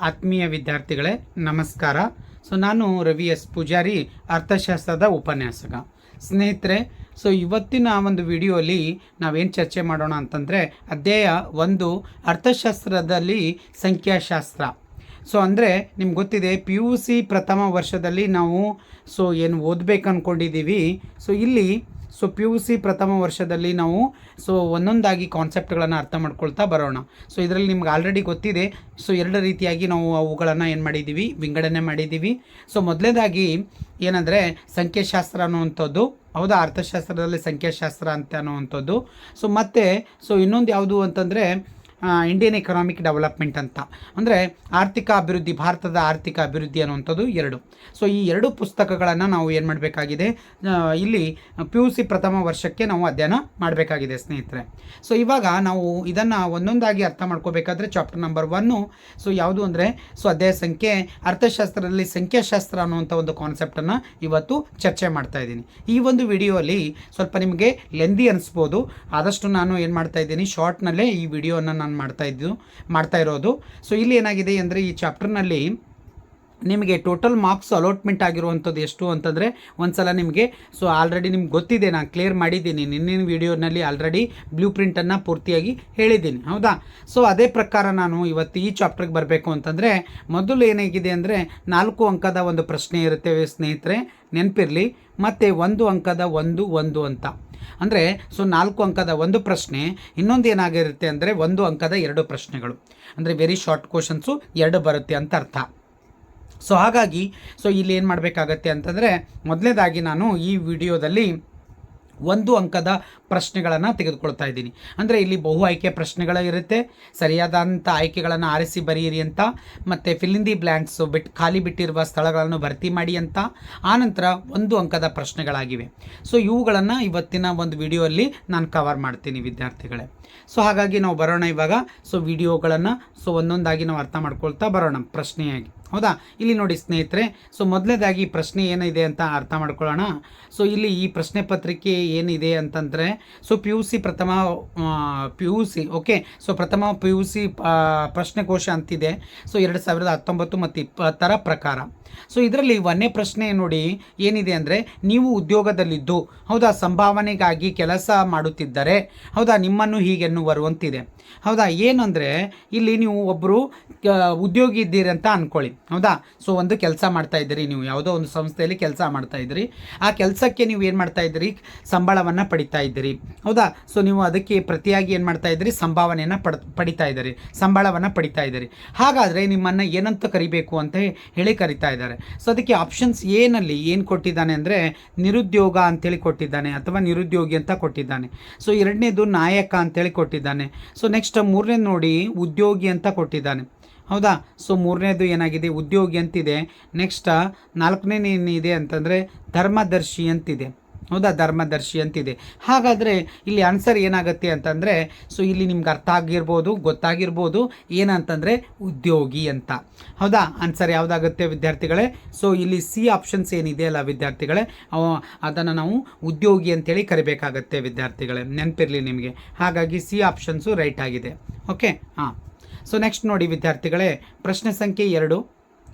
ಆತ್ಮೀಯ ವಿದ್ಯಾರ್ಥಿಗಳೇ, ನಮಸ್ಕಾರ. ಸೊ, ನಾನು ರವಿ ಎಸ್. ಪೂಜಾರಿ, ಅರ್ಥಶಾಸ್ತ್ರದ ಉಪನ್ಯಾಸಕ. ಸ್ನೇಹಿತರೆ, ಸೊ, ಇವತ್ತಿನ ಒಂದು ವಿಡಿಯೋಲಿ ನಾವೇನು ಚರ್ಚೆ ಮಾಡೋಣ ಅಂತಂದರೆ, ಅಧ್ಯಾಯ ಒಂದು ಅರ್ಥಶಾಸ್ತ್ರದಲ್ಲಿ ಸಂಖ್ಯಾಶಾಸ್ತ್ರ. ಸೊ, ಅಂದರೆ ನಿಮ್ಗೆ ಗೊತ್ತಿದೆ ಪಿ ಯು ಸಿ ಪ್ರಥಮ ವರ್ಷದಲ್ಲಿ ನಾವು, ಸೊ, ಏನು ಓದಬೇಕು ಅಂದ್ಕೊಂಡಿದ್ದೀವಿ ಸೊ, ಇಲ್ಲಿ ಸೊ ಪಿ ಯು ಸಿ ಪ್ರಥಮ ವರ್ಷದಲ್ಲಿ ನಾವು ಸೊ ಒಂದೊಂದಾಗಿ ಕಾನ್ಸೆಪ್ಟ್ಗಳನ್ನು ಅರ್ಥ ಮಾಡ್ಕೊಳ್ತಾ ಬರೋಣ. ಸೊ ಇದರಲ್ಲಿ ನಿಮ್ಗೆ ಆಲ್ರೆಡಿ ಗೊತ್ತಿದೆ. ಸೊ ಎರಡು ರೀತಿಯಾಗಿ ನಾವು ಅವುಗಳನ್ನು ಏನು ಮಾಡಿದ್ದೀವಿ ವಿಂಗಡಣೆ ಮಾಡಿದ್ದೀವಿ ಸೊ ಮೊದಲನೇದಾಗಿ ಏನಂದರೆ ಸಂಖ್ಯಾಶಾಸ್ತ್ರ ಅನ್ನುವಂಥದ್ದು. ಹೌದಾ? ಅರ್ಥಶಾಸ್ತ್ರದಲ್ಲಿ ಸಂಖ್ಯಾಶಾಸ್ತ್ರ ಅಂತ ಅನ್ನುವಂಥದ್ದು. ಸೊ ಮತ್ತು ಸೊ ಇನ್ನೊಂದು ಯಾವುದು ಅಂತಂದರೆ ಇಂಡಿಯನ್ ಎಕನಾಮಿಕ್ ಡೆವಲಪ್ಮೆಂಟ್ ಅಂತ. ಅಂದರೆ ಆರ್ಥಿಕ ಅಭಿವೃದ್ಧಿ, ಭಾರತದ ಆರ್ಥಿಕ ಅಭಿವೃದ್ಧಿ ಅನ್ನುವಂಥದ್ದು ಎರಡು. ಸೊ ಈ ಎರಡು ಪುಸ್ತಕಗಳನ್ನು ನಾವು ಏನು ಮಾಡಬೇಕಾಗಿದೆ? ಇಲ್ಲಿ ಪಿ ಯು ಸಿ ಪ್ರಥಮ ವರ್ಷಕ್ಕೆ ನಾವು ಅಧ್ಯಯನ ಮಾಡಬೇಕಾಗಿದೆ, ಸ್ನೇಹಿತರೆ. ಸೊ ಇವಾಗ ನಾವು ಇದನ್ನು ಒಂದೊಂದಾಗಿ ಅರ್ಥ ಮಾಡ್ಕೋಬೇಕಾದ್ರೆ ಚಾಪ್ಟರ್ ನಂಬರ್ ಒನ್ನು ಸೊ ಯಾವುದು ಅಂದರೆ ಸೊ ಅಧ್ಯಾಯ ಸಂಖ್ಯೆ, ಅರ್ಥಶಾಸ್ತ್ರದಲ್ಲಿ ಸಂಖ್ಯಾಶಾಸ್ತ್ರ ಅನ್ನುವಂಥ ಒಂದು ಕಾನ್ಸೆಪ್ಟನ್ನು ಇವತ್ತು ಚರ್ಚೆ ಮಾಡ್ತಾ ಇದ್ದೀನಿ. ಈ ಒಂದು ವಿಡಿಯೋಲಿ ಸ್ವಲ್ಪ ನಿಮಗೆ ಲೆಂದಿ ಅನಿಸ್ಬೋದು. ಆದಷ್ಟು ನಾನು ಏನು ಮಾಡ್ತಾ ಇದ್ದೀನಿ ಶಾರ್ಟ್ನಲ್ಲೇ ಈ ವಿಡಿಯೋನ ನಾನು ಮಾಡ್ತಾ ಇದ್ದು, ಮಾಡ್ತಾ ಇರೋದು. ಸೊ ಇಲ್ಲಿ ಏನಾಗಿದೆ ಅಂದರೆ ಈ ಚಾಪ್ಟರ್ನಲ್ಲಿ ನಿಮಗೆ ಟೋಟಲ್ ಮಾರ್ಕ್ಸ್ ಅಲಾಟ್ಮೆಂಟ್ ಆಗಿರುವಂಥದ್ದು ಎಷ್ಟು ಅಂತಂದರೆ ಒಂದು ಸಲ ನಿಮಗೆ ಸೊ ಆಲ್ರೆಡಿ ನಿಮ್ಗೆ ಗೊತ್ತಿದೆ, ನಾನು ಕ್ಲಿಯರ್ ಮಾಡಿದ್ದೀನಿ. ನಿನ್ನಿನ ವಿಡಿಯೋನಲ್ಲಿ ಆಲ್ರೆಡಿ ಬ್ಲೂ ಪ್ರಿಂಟನ್ನು ಪೂರ್ತಿಯಾಗಿ ಹೇಳಿದ್ದೀನಿ, ಹೌದಾ? ಸೊ ಅದೇ ಪ್ರಕಾರ ನಾನು ಇವತ್ತು ಈ ಚಾಪ್ಟರ್ಗೆ ಬರಬೇಕು ಅಂತಂದರೆ, ಮೊದಲು ಏನಾಗಿದೆ ಅಂದರೆ ನಾಲ್ಕು ಅಂಕದ ಒಂದು ಪ್ರಶ್ನೆ ಇರುತ್ತೆ ಸ್ನೇಹಿತರೆ, ನೆನಪಿರಲಿ. ಮತ್ತು ಒಂದು ಅಂಕದ ಒಂದು ಒಂದು ಅಂತ. ಅಂದರೆ, ಸೊ ನಾಲ್ಕು ಅಂಕದ ಒಂದು ಪ್ರಶ್ನೆ, ಇನ್ನೊಂದು ಏನಾಗಿರುತ್ತೆ ಅಂದರೆ, ಒಂದು ಅಂಕದ ಎರಡು ಪ್ರಶ್ನೆಗಳು. ಅಂದರೆ ವೆರಿ ಶಾರ್ಟ್ ಕ್ವಶನ್ಸು ಎರಡು ಬರುತ್ತೆ ಅಂತ ಅರ್ಥ. ಸೊ ಹಾಗಾಗಿ ಸೊ ಇಲ್ಲಿ ಏನು ಮಾಡಬೇಕಾಗತ್ತೆ ಅಂತಂದರೆ ಮೊದಲನೇದಾಗಿ ನಾನು ಈ ವಿಡಿಯೋದಲ್ಲಿ ಒಂದು ಅಂಕದ ಪ್ರಶ್ನೆಗಳನ್ನು ತೆಗೆದುಕೊಳ್ತಾ ಇದ್ದೀನಿ. ಅಂದರೆ ಇಲ್ಲಿ ಬಹು ಆಯ್ಕೆ ಪ್ರಶ್ನೆಗಳಿರುತ್ತೆ ಸರಿಯಾದಂಥ ಆಯ್ಕೆಗಳನ್ನು ಆರಿಸಿ ಬರೆಯಿರಿ ಅಂತ. ಮತ್ತು ಫಿಲ್ಲಿಂದಿ ಬ್ಲ್ಯಾಂಕ್ಸು ಬಿಟ್ಟು ಖಾಲಿ ಬಿಟ್ಟಿರುವ ಸ್ಥಳಗಳನ್ನು ಭರ್ತಿ ಮಾಡಿ ಅಂತ. ಆನಂತರ ಒಂದು ಅಂಕದ ಪ್ರಶ್ನೆಗಳಾಗಿವೆ. ಸೊ ಇವುಗಳನ್ನು ಇವತ್ತಿನ ಒಂದು ವಿಡಿಯೋಲ್ಲಿ ನಾನು ಕವರ್ ಮಾಡ್ತೀನಿ ವಿದ್ಯಾರ್ಥಿಗಳೇ. ಸೊ ಹಾಗಾಗಿ ನಾವು ಬರೋಣ ಇವಾಗ. ಸೊ ವಿಡಿಯೋಗಳನ್ನು ಸೊ ಒಂದೊಂದಾಗಿ ನಾವು ಅರ್ಥ ಮಾಡ್ಕೊಳ್ತಾ ಬರೋಣ ಪ್ರಶ್ನೆಯಾಗಿ. ಹೌದಾ? ಇಲ್ಲಿ ನೋಡಿ ಸ್ನೇಹಿತರೆ ಸೊ ಮೊದಲನೇದಾಗಿ ಪ್ರಶ್ನೆ ಏನಿದೆ ಅಂತ ಅರ್ಥ ಮಾಡ್ಕೊಳ್ಳೋಣ. ಸೊ ಇಲ್ಲಿ ಈ ಪ್ರಶ್ನೆ ಪತ್ರಿಕೆ ಏನಿದೆ ಅಂತಂದರೆ ಸೊ ಪಿ ಯು ಸಿ ಪ್ರಥಮ P U C okay so ಪ್ರಥಮ ಪಿ ಯು ಸಿ ಪ್ರಶ್ನೆಕೋಶ ಅಂತಿದೆ. ಸೊ ಎರಡು ಸಾವಿರದ ಹತ್ತೊಂಬತ್ತು ಮತ್ತು ಇಪ್ಪತ್ತರ ಪ್ರಕಾರ. ಸೊ ಇದರಲ್ಲಿ ಒಂದೇ ಪ್ರಶ್ನೆ ನೋಡಿ, ಏನಿದೆ ಅಂದರೆ, ನೀವು ಉದ್ಯೋಗದಲ್ಲಿದ್ದು, ಹೌದಾ, ಸಂಭಾವನೆಗಾಗಿ ಕೆಲಸ ಮಾಡುತ್ತಿದ್ದರೆ, ಹೌದಾ, ನಿಮ್ಮನ್ನು ಹೀಗೆನ್ನುವರು ಅಂತಿದೆ ಹೌದಾ ಏನಂದರೆ ಇಲ್ಲಿ ನೀವು ಒಬ್ಬರು ಉದ್ಯೋಗಿ ಇದ್ದೀರಿ ಅಂತ ಅಂದ್ಕೊಳ್ಳಿ ಹೌದಾ, ಸೊ, ಒಂದು ಕೆಲಸ ಮಾಡ್ತಾ ಇದ್ದೀರಿ, ನೀವು ಯಾವುದೋ ಒಂದು ಸಂಸ್ಥೆಯಲ್ಲಿ ಕೆಲಸ ಮಾಡ್ತಾ ಇದ್ದೀರಿ. ಆ ಕೆಲಸಕ್ಕೆ ನೀವು ಏನು ಮಾಡ್ತಾ ಇದ್ದೀರಿ? ಸಂಬಳವನ್ನು ಪಡಿತಾ ಇದ್ದೀರಿ. ಹೌದಾ, ಸೊ, ನೀವು ಅದಕ್ಕೆ ಪ್ರತಿಯಾಗಿ ಏನು ಮಾಡ್ತಾ ಇದ್ದೀರಿ? ಸಂಭಾವನೆಯನ್ನು ಪಡ್, ಪಡಿತಾ ಇದ್ದೀರಿ. ಸಂಬಳವನ್ನು ಪಡಿತಾ ಇದ್ದೀರಿ. ಹಾಗಾದರೆ ನಿಮ್ಮನ್ನು ಏನಂತ ಕರಿಬೇಕು ಅಂತ ಹೇಳಿ ಕರಿತಾ ಇದ್ದಾರೆ. ಸೊ ಅದಕ್ಕೆ ಆಪ್ಷನ್ಸ್ ಏನಲ್ಲಿ ಏನು ಕೊಟ್ಟಿದ್ದಾನೆ ಅಂದರೆ ನಿರುದ್ಯೋಗ ಅಂತೇಳಿ ಕೊಟ್ಟಿದ್ದಾನೆ ಅಥವಾ ನಿರುದ್ಯೋಗಿ ಅಂತ ಕೊಟ್ಟಿದ್ದಾನೆ. ಸೊ ಎರಡನೇದು ನಾಯಕ ಅಂತೇಳಿ ಕೊಟ್ಟಿದ್ದಾನೆ. ಸೊ ನೆಕ್ಸ್ಟ್ ಮೂರನೇ ನೋಡಿ ಉದ್ಯೋಗಿ ಅಂತ ಕೊಟ್ಟಿದ್ದಾನೆ. ಹೌದಾ? ಸೊ ಮೂರನೇದು ಏನಾಗಿದೆ? ಉದ್ಯೋಗಿ ಅಂತಿದೆ. ನೆಕ್ಸ್ಟ್ ನಾಲ್ಕನೇ ಏನಿದೆ ಅಂತಂದರೆ ಧರ್ಮದರ್ಶಿ ಅಂತಿದೆ. ಹೌದಾ? ಧರ್ಮದರ್ಶಿ ಅಂತಿದೆ. ಹಾಗಾದರೆ ಇಲ್ಲಿ ಆನ್ಸರ್ ಏನಾಗುತ್ತೆ ಅಂತಂದರೆ ಸೊ ಇಲ್ಲಿ ನಿಮ್ಗೆ ಅರ್ಥ ಆಗಿರ್ಬೋದು, ಗೊತ್ತಾಗಿರ್ಬೋದು, ಏನಂತಂದರೆ ಉದ್ಯೋಗಿ ಅಂತ. ಹೌದಾ? ಆನ್ಸರ್ ಯಾವುದಾಗುತ್ತೆ ವಿದ್ಯಾರ್ಥಿಗಳೇ? ಸೊ ಇಲ್ಲಿ ಸಿ ಆಪ್ಷನ್ಸ್ ಏನಿದೆ ಅಲ್ಲ ವಿದ್ಯಾರ್ಥಿಗಳೇ ಅದನ್ನು ನಾವು ಉದ್ಯೋಗಿ ಅಂತೇಳಿ ಕರಿಬೇಕಾಗತ್ತೆ ವಿದ್ಯಾರ್ಥಿಗಳೇ. ನೆನಪಿರಲಿ ನಿಮಗೆ. ಹಾಗಾಗಿ ಸಿ ಆಪ್ಷನ್ಸು ರೈಟ್ ಆಗಿದೆ. ಓಕೆ ಹಾಂ. ಸೊ ನೆಕ್ಸ್ಟ್ ನೋಡಿ ವಿದ್ಯಾರ್ಥಿಗಳೇ, ಪ್ರಶ್ನೆ ಸಂಖ್ಯೆ ಎರಡು.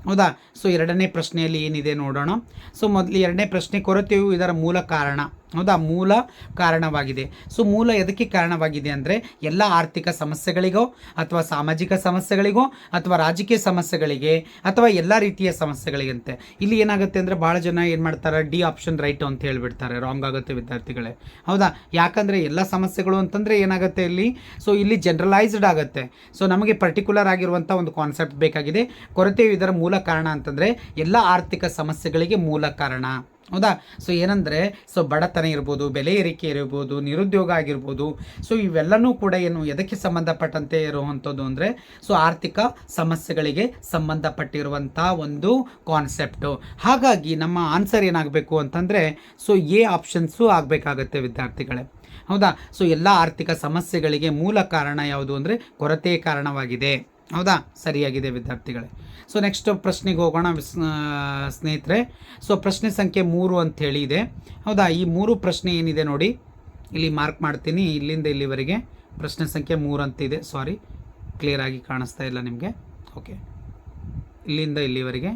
ಹೌದಾ? ಸೊ ಎರಡನೇ ಪ್ರಶ್ನೆಯಲ್ಲಿ ಏನಿದೆ ನೋಡೋಣ. ಸೊ ಮೊದಲು ಎರಡನೇ ಪ್ರಶ್ನೆ ಕೊರತೆಯು ಇದರ ಮೂಲ ಕಾರಣ. ಹೌದಾ? ಮೂಲ ಕಾರಣವಾಗಿದೆ. ಸೊ ಮೂಲ ಎದಕ್ಕೆ ಕಾರಣವಾಗಿದೆ ಅಂದರೆ ಎಲ್ಲ ಆರ್ಥಿಕ ಸಮಸ್ಯೆಗಳಿಗೋ, ಅಥವಾ ಸಾಮಾಜಿಕ ಸಮಸ್ಯೆಗಳಿಗೋ, ಅಥವಾ ರಾಜಕೀಯ ಸಮಸ್ಯೆಗಳಿಗೆ, ಅಥವಾ ಎಲ್ಲ ರೀತಿಯ ಸಮಸ್ಯೆಗಳಿಗಂತೆ. ಇಲ್ಲಿ ಏನಾಗುತ್ತೆ ಅಂದರೆ ಭಾಳ ಜನ ಏನು ಮಾಡ್ತಾರೆ? ಡಿ ಆಪ್ಷನ್ ರೈಟ್ ಅಂತ ಹೇಳಿಬಿಡ್ತಾರೆ, ರಾಂಗ್ ಆಗುತ್ತೆ ವಿದ್ಯಾರ್ಥಿಗಳೇ. ಹೌದಾ? ಯಾಕಂದರೆ ಎಲ್ಲ ಸಮಸ್ಯೆಗಳು ಅಂತಂದರೆ ಏನಾಗುತ್ತೆ ಇಲ್ಲಿ? ಸೊ ಇಲ್ಲಿ ಜನರಲೈಸ್ಡ್ ಆಗುತ್ತೆ. ಸೊ ನಮಗೆ ಪರ್ಟಿಕ್ಯುಲರ್ ಆಗಿರುವಂಥ ಒಂದು ಕಾನ್ಸೆಪ್ಟ್ ಬೇಕಾಗಿದೆ. ಕೊರತೆಯು ಇದರ ಮೂಲ ಕಾರಣ ಅಂತಂದರೆ ಎಲ್ಲ ಆರ್ಥಿಕ ಸಮಸ್ಯೆಗಳಿಗೆ ಮೂಲ ಕಾರಣ. ಹೌದಾ? ಸೊ ಏನಂದರೆ ಸೊ ಬಡತನ ಇರ್ಬೋದು, ಬೆಲೆ ಏರಿಕೆ ಇರ್ಬೋದು, ನಿರುದ್ಯೋಗ ಆಗಿರ್ಬೋದು ಸೊ ಇವೆಲ್ಲನೂ ಕೂಡ ಏನು ಎದಕ್ಕೆ ಸಂಬಂಧಪಟ್ಟಂತೆ ಇರುವಂಥದ್ದು ಅಂದರೆ ಸೊ ಆರ್ಥಿಕ ಸಮಸ್ಯೆಗಳಿಗೆ ಸಂಬಂಧಪಟ್ಟಿರುವಂಥ ಒಂದು ಕಾನ್ಸೆಪ್ಟು ಹಾಗಾಗಿ ನಮ್ಮ ಆನ್ಸರ್ ಏನಾಗಬೇಕು ಅಂತಂದರೆ ಸೊ ಎ ಆಪ್ಷನ್ಸು ಆಗಬೇಕಾಗತ್ತೆ ವಿದ್ಯಾರ್ಥಿಗಳೇ. ಹೌದಾ? ಸೊ ಎಲ್ಲ ಆರ್ಥಿಕ ಸಮಸ್ಯೆಗಳಿಗೆ ಮೂಲ ಕಾರಣ ಯಾವುದು ಅಂದರೆ, ಕೊರತೆ ಕಾರಣವಾಗಿದೆ. ಹೌದಾ? ಸರಿಯಾಗಿದೆ ವಿದ್ಯಾರ್ಥಿಗಳೇ. ಸೊ ನೆಕ್ಸ್ಟ್ ಪ್ರಶ್ನೆಗೆ ಹೋಗೋಣ ಸ್ನೇಹಿತರೆ. ಸೊ ಪ್ರಶ್ನೆ ಸಂಖ್ಯೆ ಮೂರು ಅಂಥೇಳಿ ಇದೆ. ಹೌದಾ? ಈ ಮೂರು ಪ್ರಶ್ನೆ ಏನಿದೆ ನೋಡಿ? ಇಲ್ಲಿ ಮಾರ್ಕ್ ಮಾಡ್ತೀನಿ. ಇಲ್ಲಿಂದ ಇಲ್ಲಿವರೆಗೆ ಪ್ರಶ್ನೆ ಸಂಖ್ಯೆ ಮೂರು ಅಂತಿದೆ ಸಾರಿ ಕ್ಲಿಯರ್ ಆಗಿ ಕಾಣಿಸ್ತಾ ಇಲ್ಲ ನಿಮಗೆ. ಓಕೆ ಇಲ್ಲಿಂದ ಇಲ್ಲಿವರೆಗೆ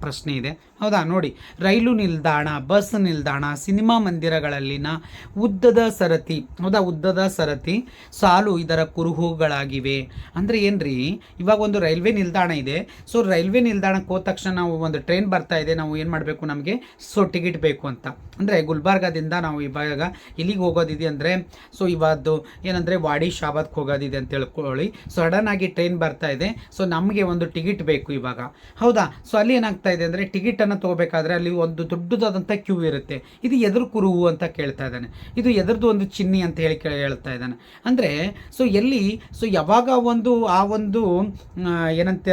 ಪ್ರಶ್ನೆ ಇದೆ. ಹೌದಾ? ನೋಡಿ, ರೈಲು ನಿಲ್ದಾಣ, ಬಸ್ ನಿಲ್ದಾಣ, ಸಿನಿಮಾ ಮಂದಿರಗಳಲ್ಲಿನ ಉದ್ದದ ಸರತಿ, ಹೌದಾ? ಉದ್ದದ ಸರತಿ, ಸಾಲು ಇದರ ಕುರುಹುಗಳಾಗಿವೆ. ಅಂದರೆ ಏನ್ರಿ? ಇವಾಗ ಒಂದು ರೈಲ್ವೆ ನಿಲ್ದಾಣ ಇದೆ. ಸೊ ರೈಲ್ವೆ ನಿಲ್ದಾಣಕ್ಕೆ ಹೋದ ತಕ್ಷಣ ನಾವು ಒಂದು ಟ್ರೈನ್ ಬರ್ತಾ ಇದೆ. ನಾವು ಏನು ಮಾಡಬೇಕು ನಮಗೆ? ಸೊ ಟಿಕೆಟ್ ಬೇಕು ಅಂತ. ಅಂದರೆ ಗುಲ್ಬರ್ಗಾದಿಂದ ನಾವು ಇವಾಗ ಇಲ್ಲಿಗೆ ಹೋಗೋದಿದೆ ಅಂದರೆ ಸೊ ಇವತ್ತು ಏನಂದರೆ ವಾಡಿ ಶಾಬಾದ್ಗೆ ಹೋಗೋದಿದೆ ಅಂತ ತಿಳ್ಕೊಳ್ಳಿ. ಸಡನ್ ಆಗಿ ಟ್ರೈನ್ ಬರ್ತಾ ಇದೆ. ಸೊ ನಮಗೆ ಒಂದು ಟಿಕೆಟ್ ಬೇಕು ಇವಾಗ. ಹೌದಾ? ಸೊ ಅಲ್ಲಿ ಏನಾಗ್ತಾ ಇದೆ ಅಂದರೆ ಟಿಕೆಟನ್ನು ತೊಗೋಬೇಕಾದ್ರೆ ಅಲ್ಲಿ ಒಂದು ದೊಡ್ಡದಾದಂಥ ಕ್ಯೂ ಇರುತ್ತೆ. ಇದು ಎದುರು ಕುರುವು ಅಂತ ಕೇಳ್ತಾ ಇದ್ದಾನೆ. ಇದು ಎದುರ್ದು ಒಂದು ಚಿನ್ನಿ ಅಂತ ಹೇಳಿ ಹೇಳ್ತಾ ಇದ್ದಾನೆ. ಅಂದರೆ ಸೊ ಎಲ್ಲಿ ಸೊ ಯಾವಾಗ ಒಂದು, ಆ ಒಂದು ಏನಂತ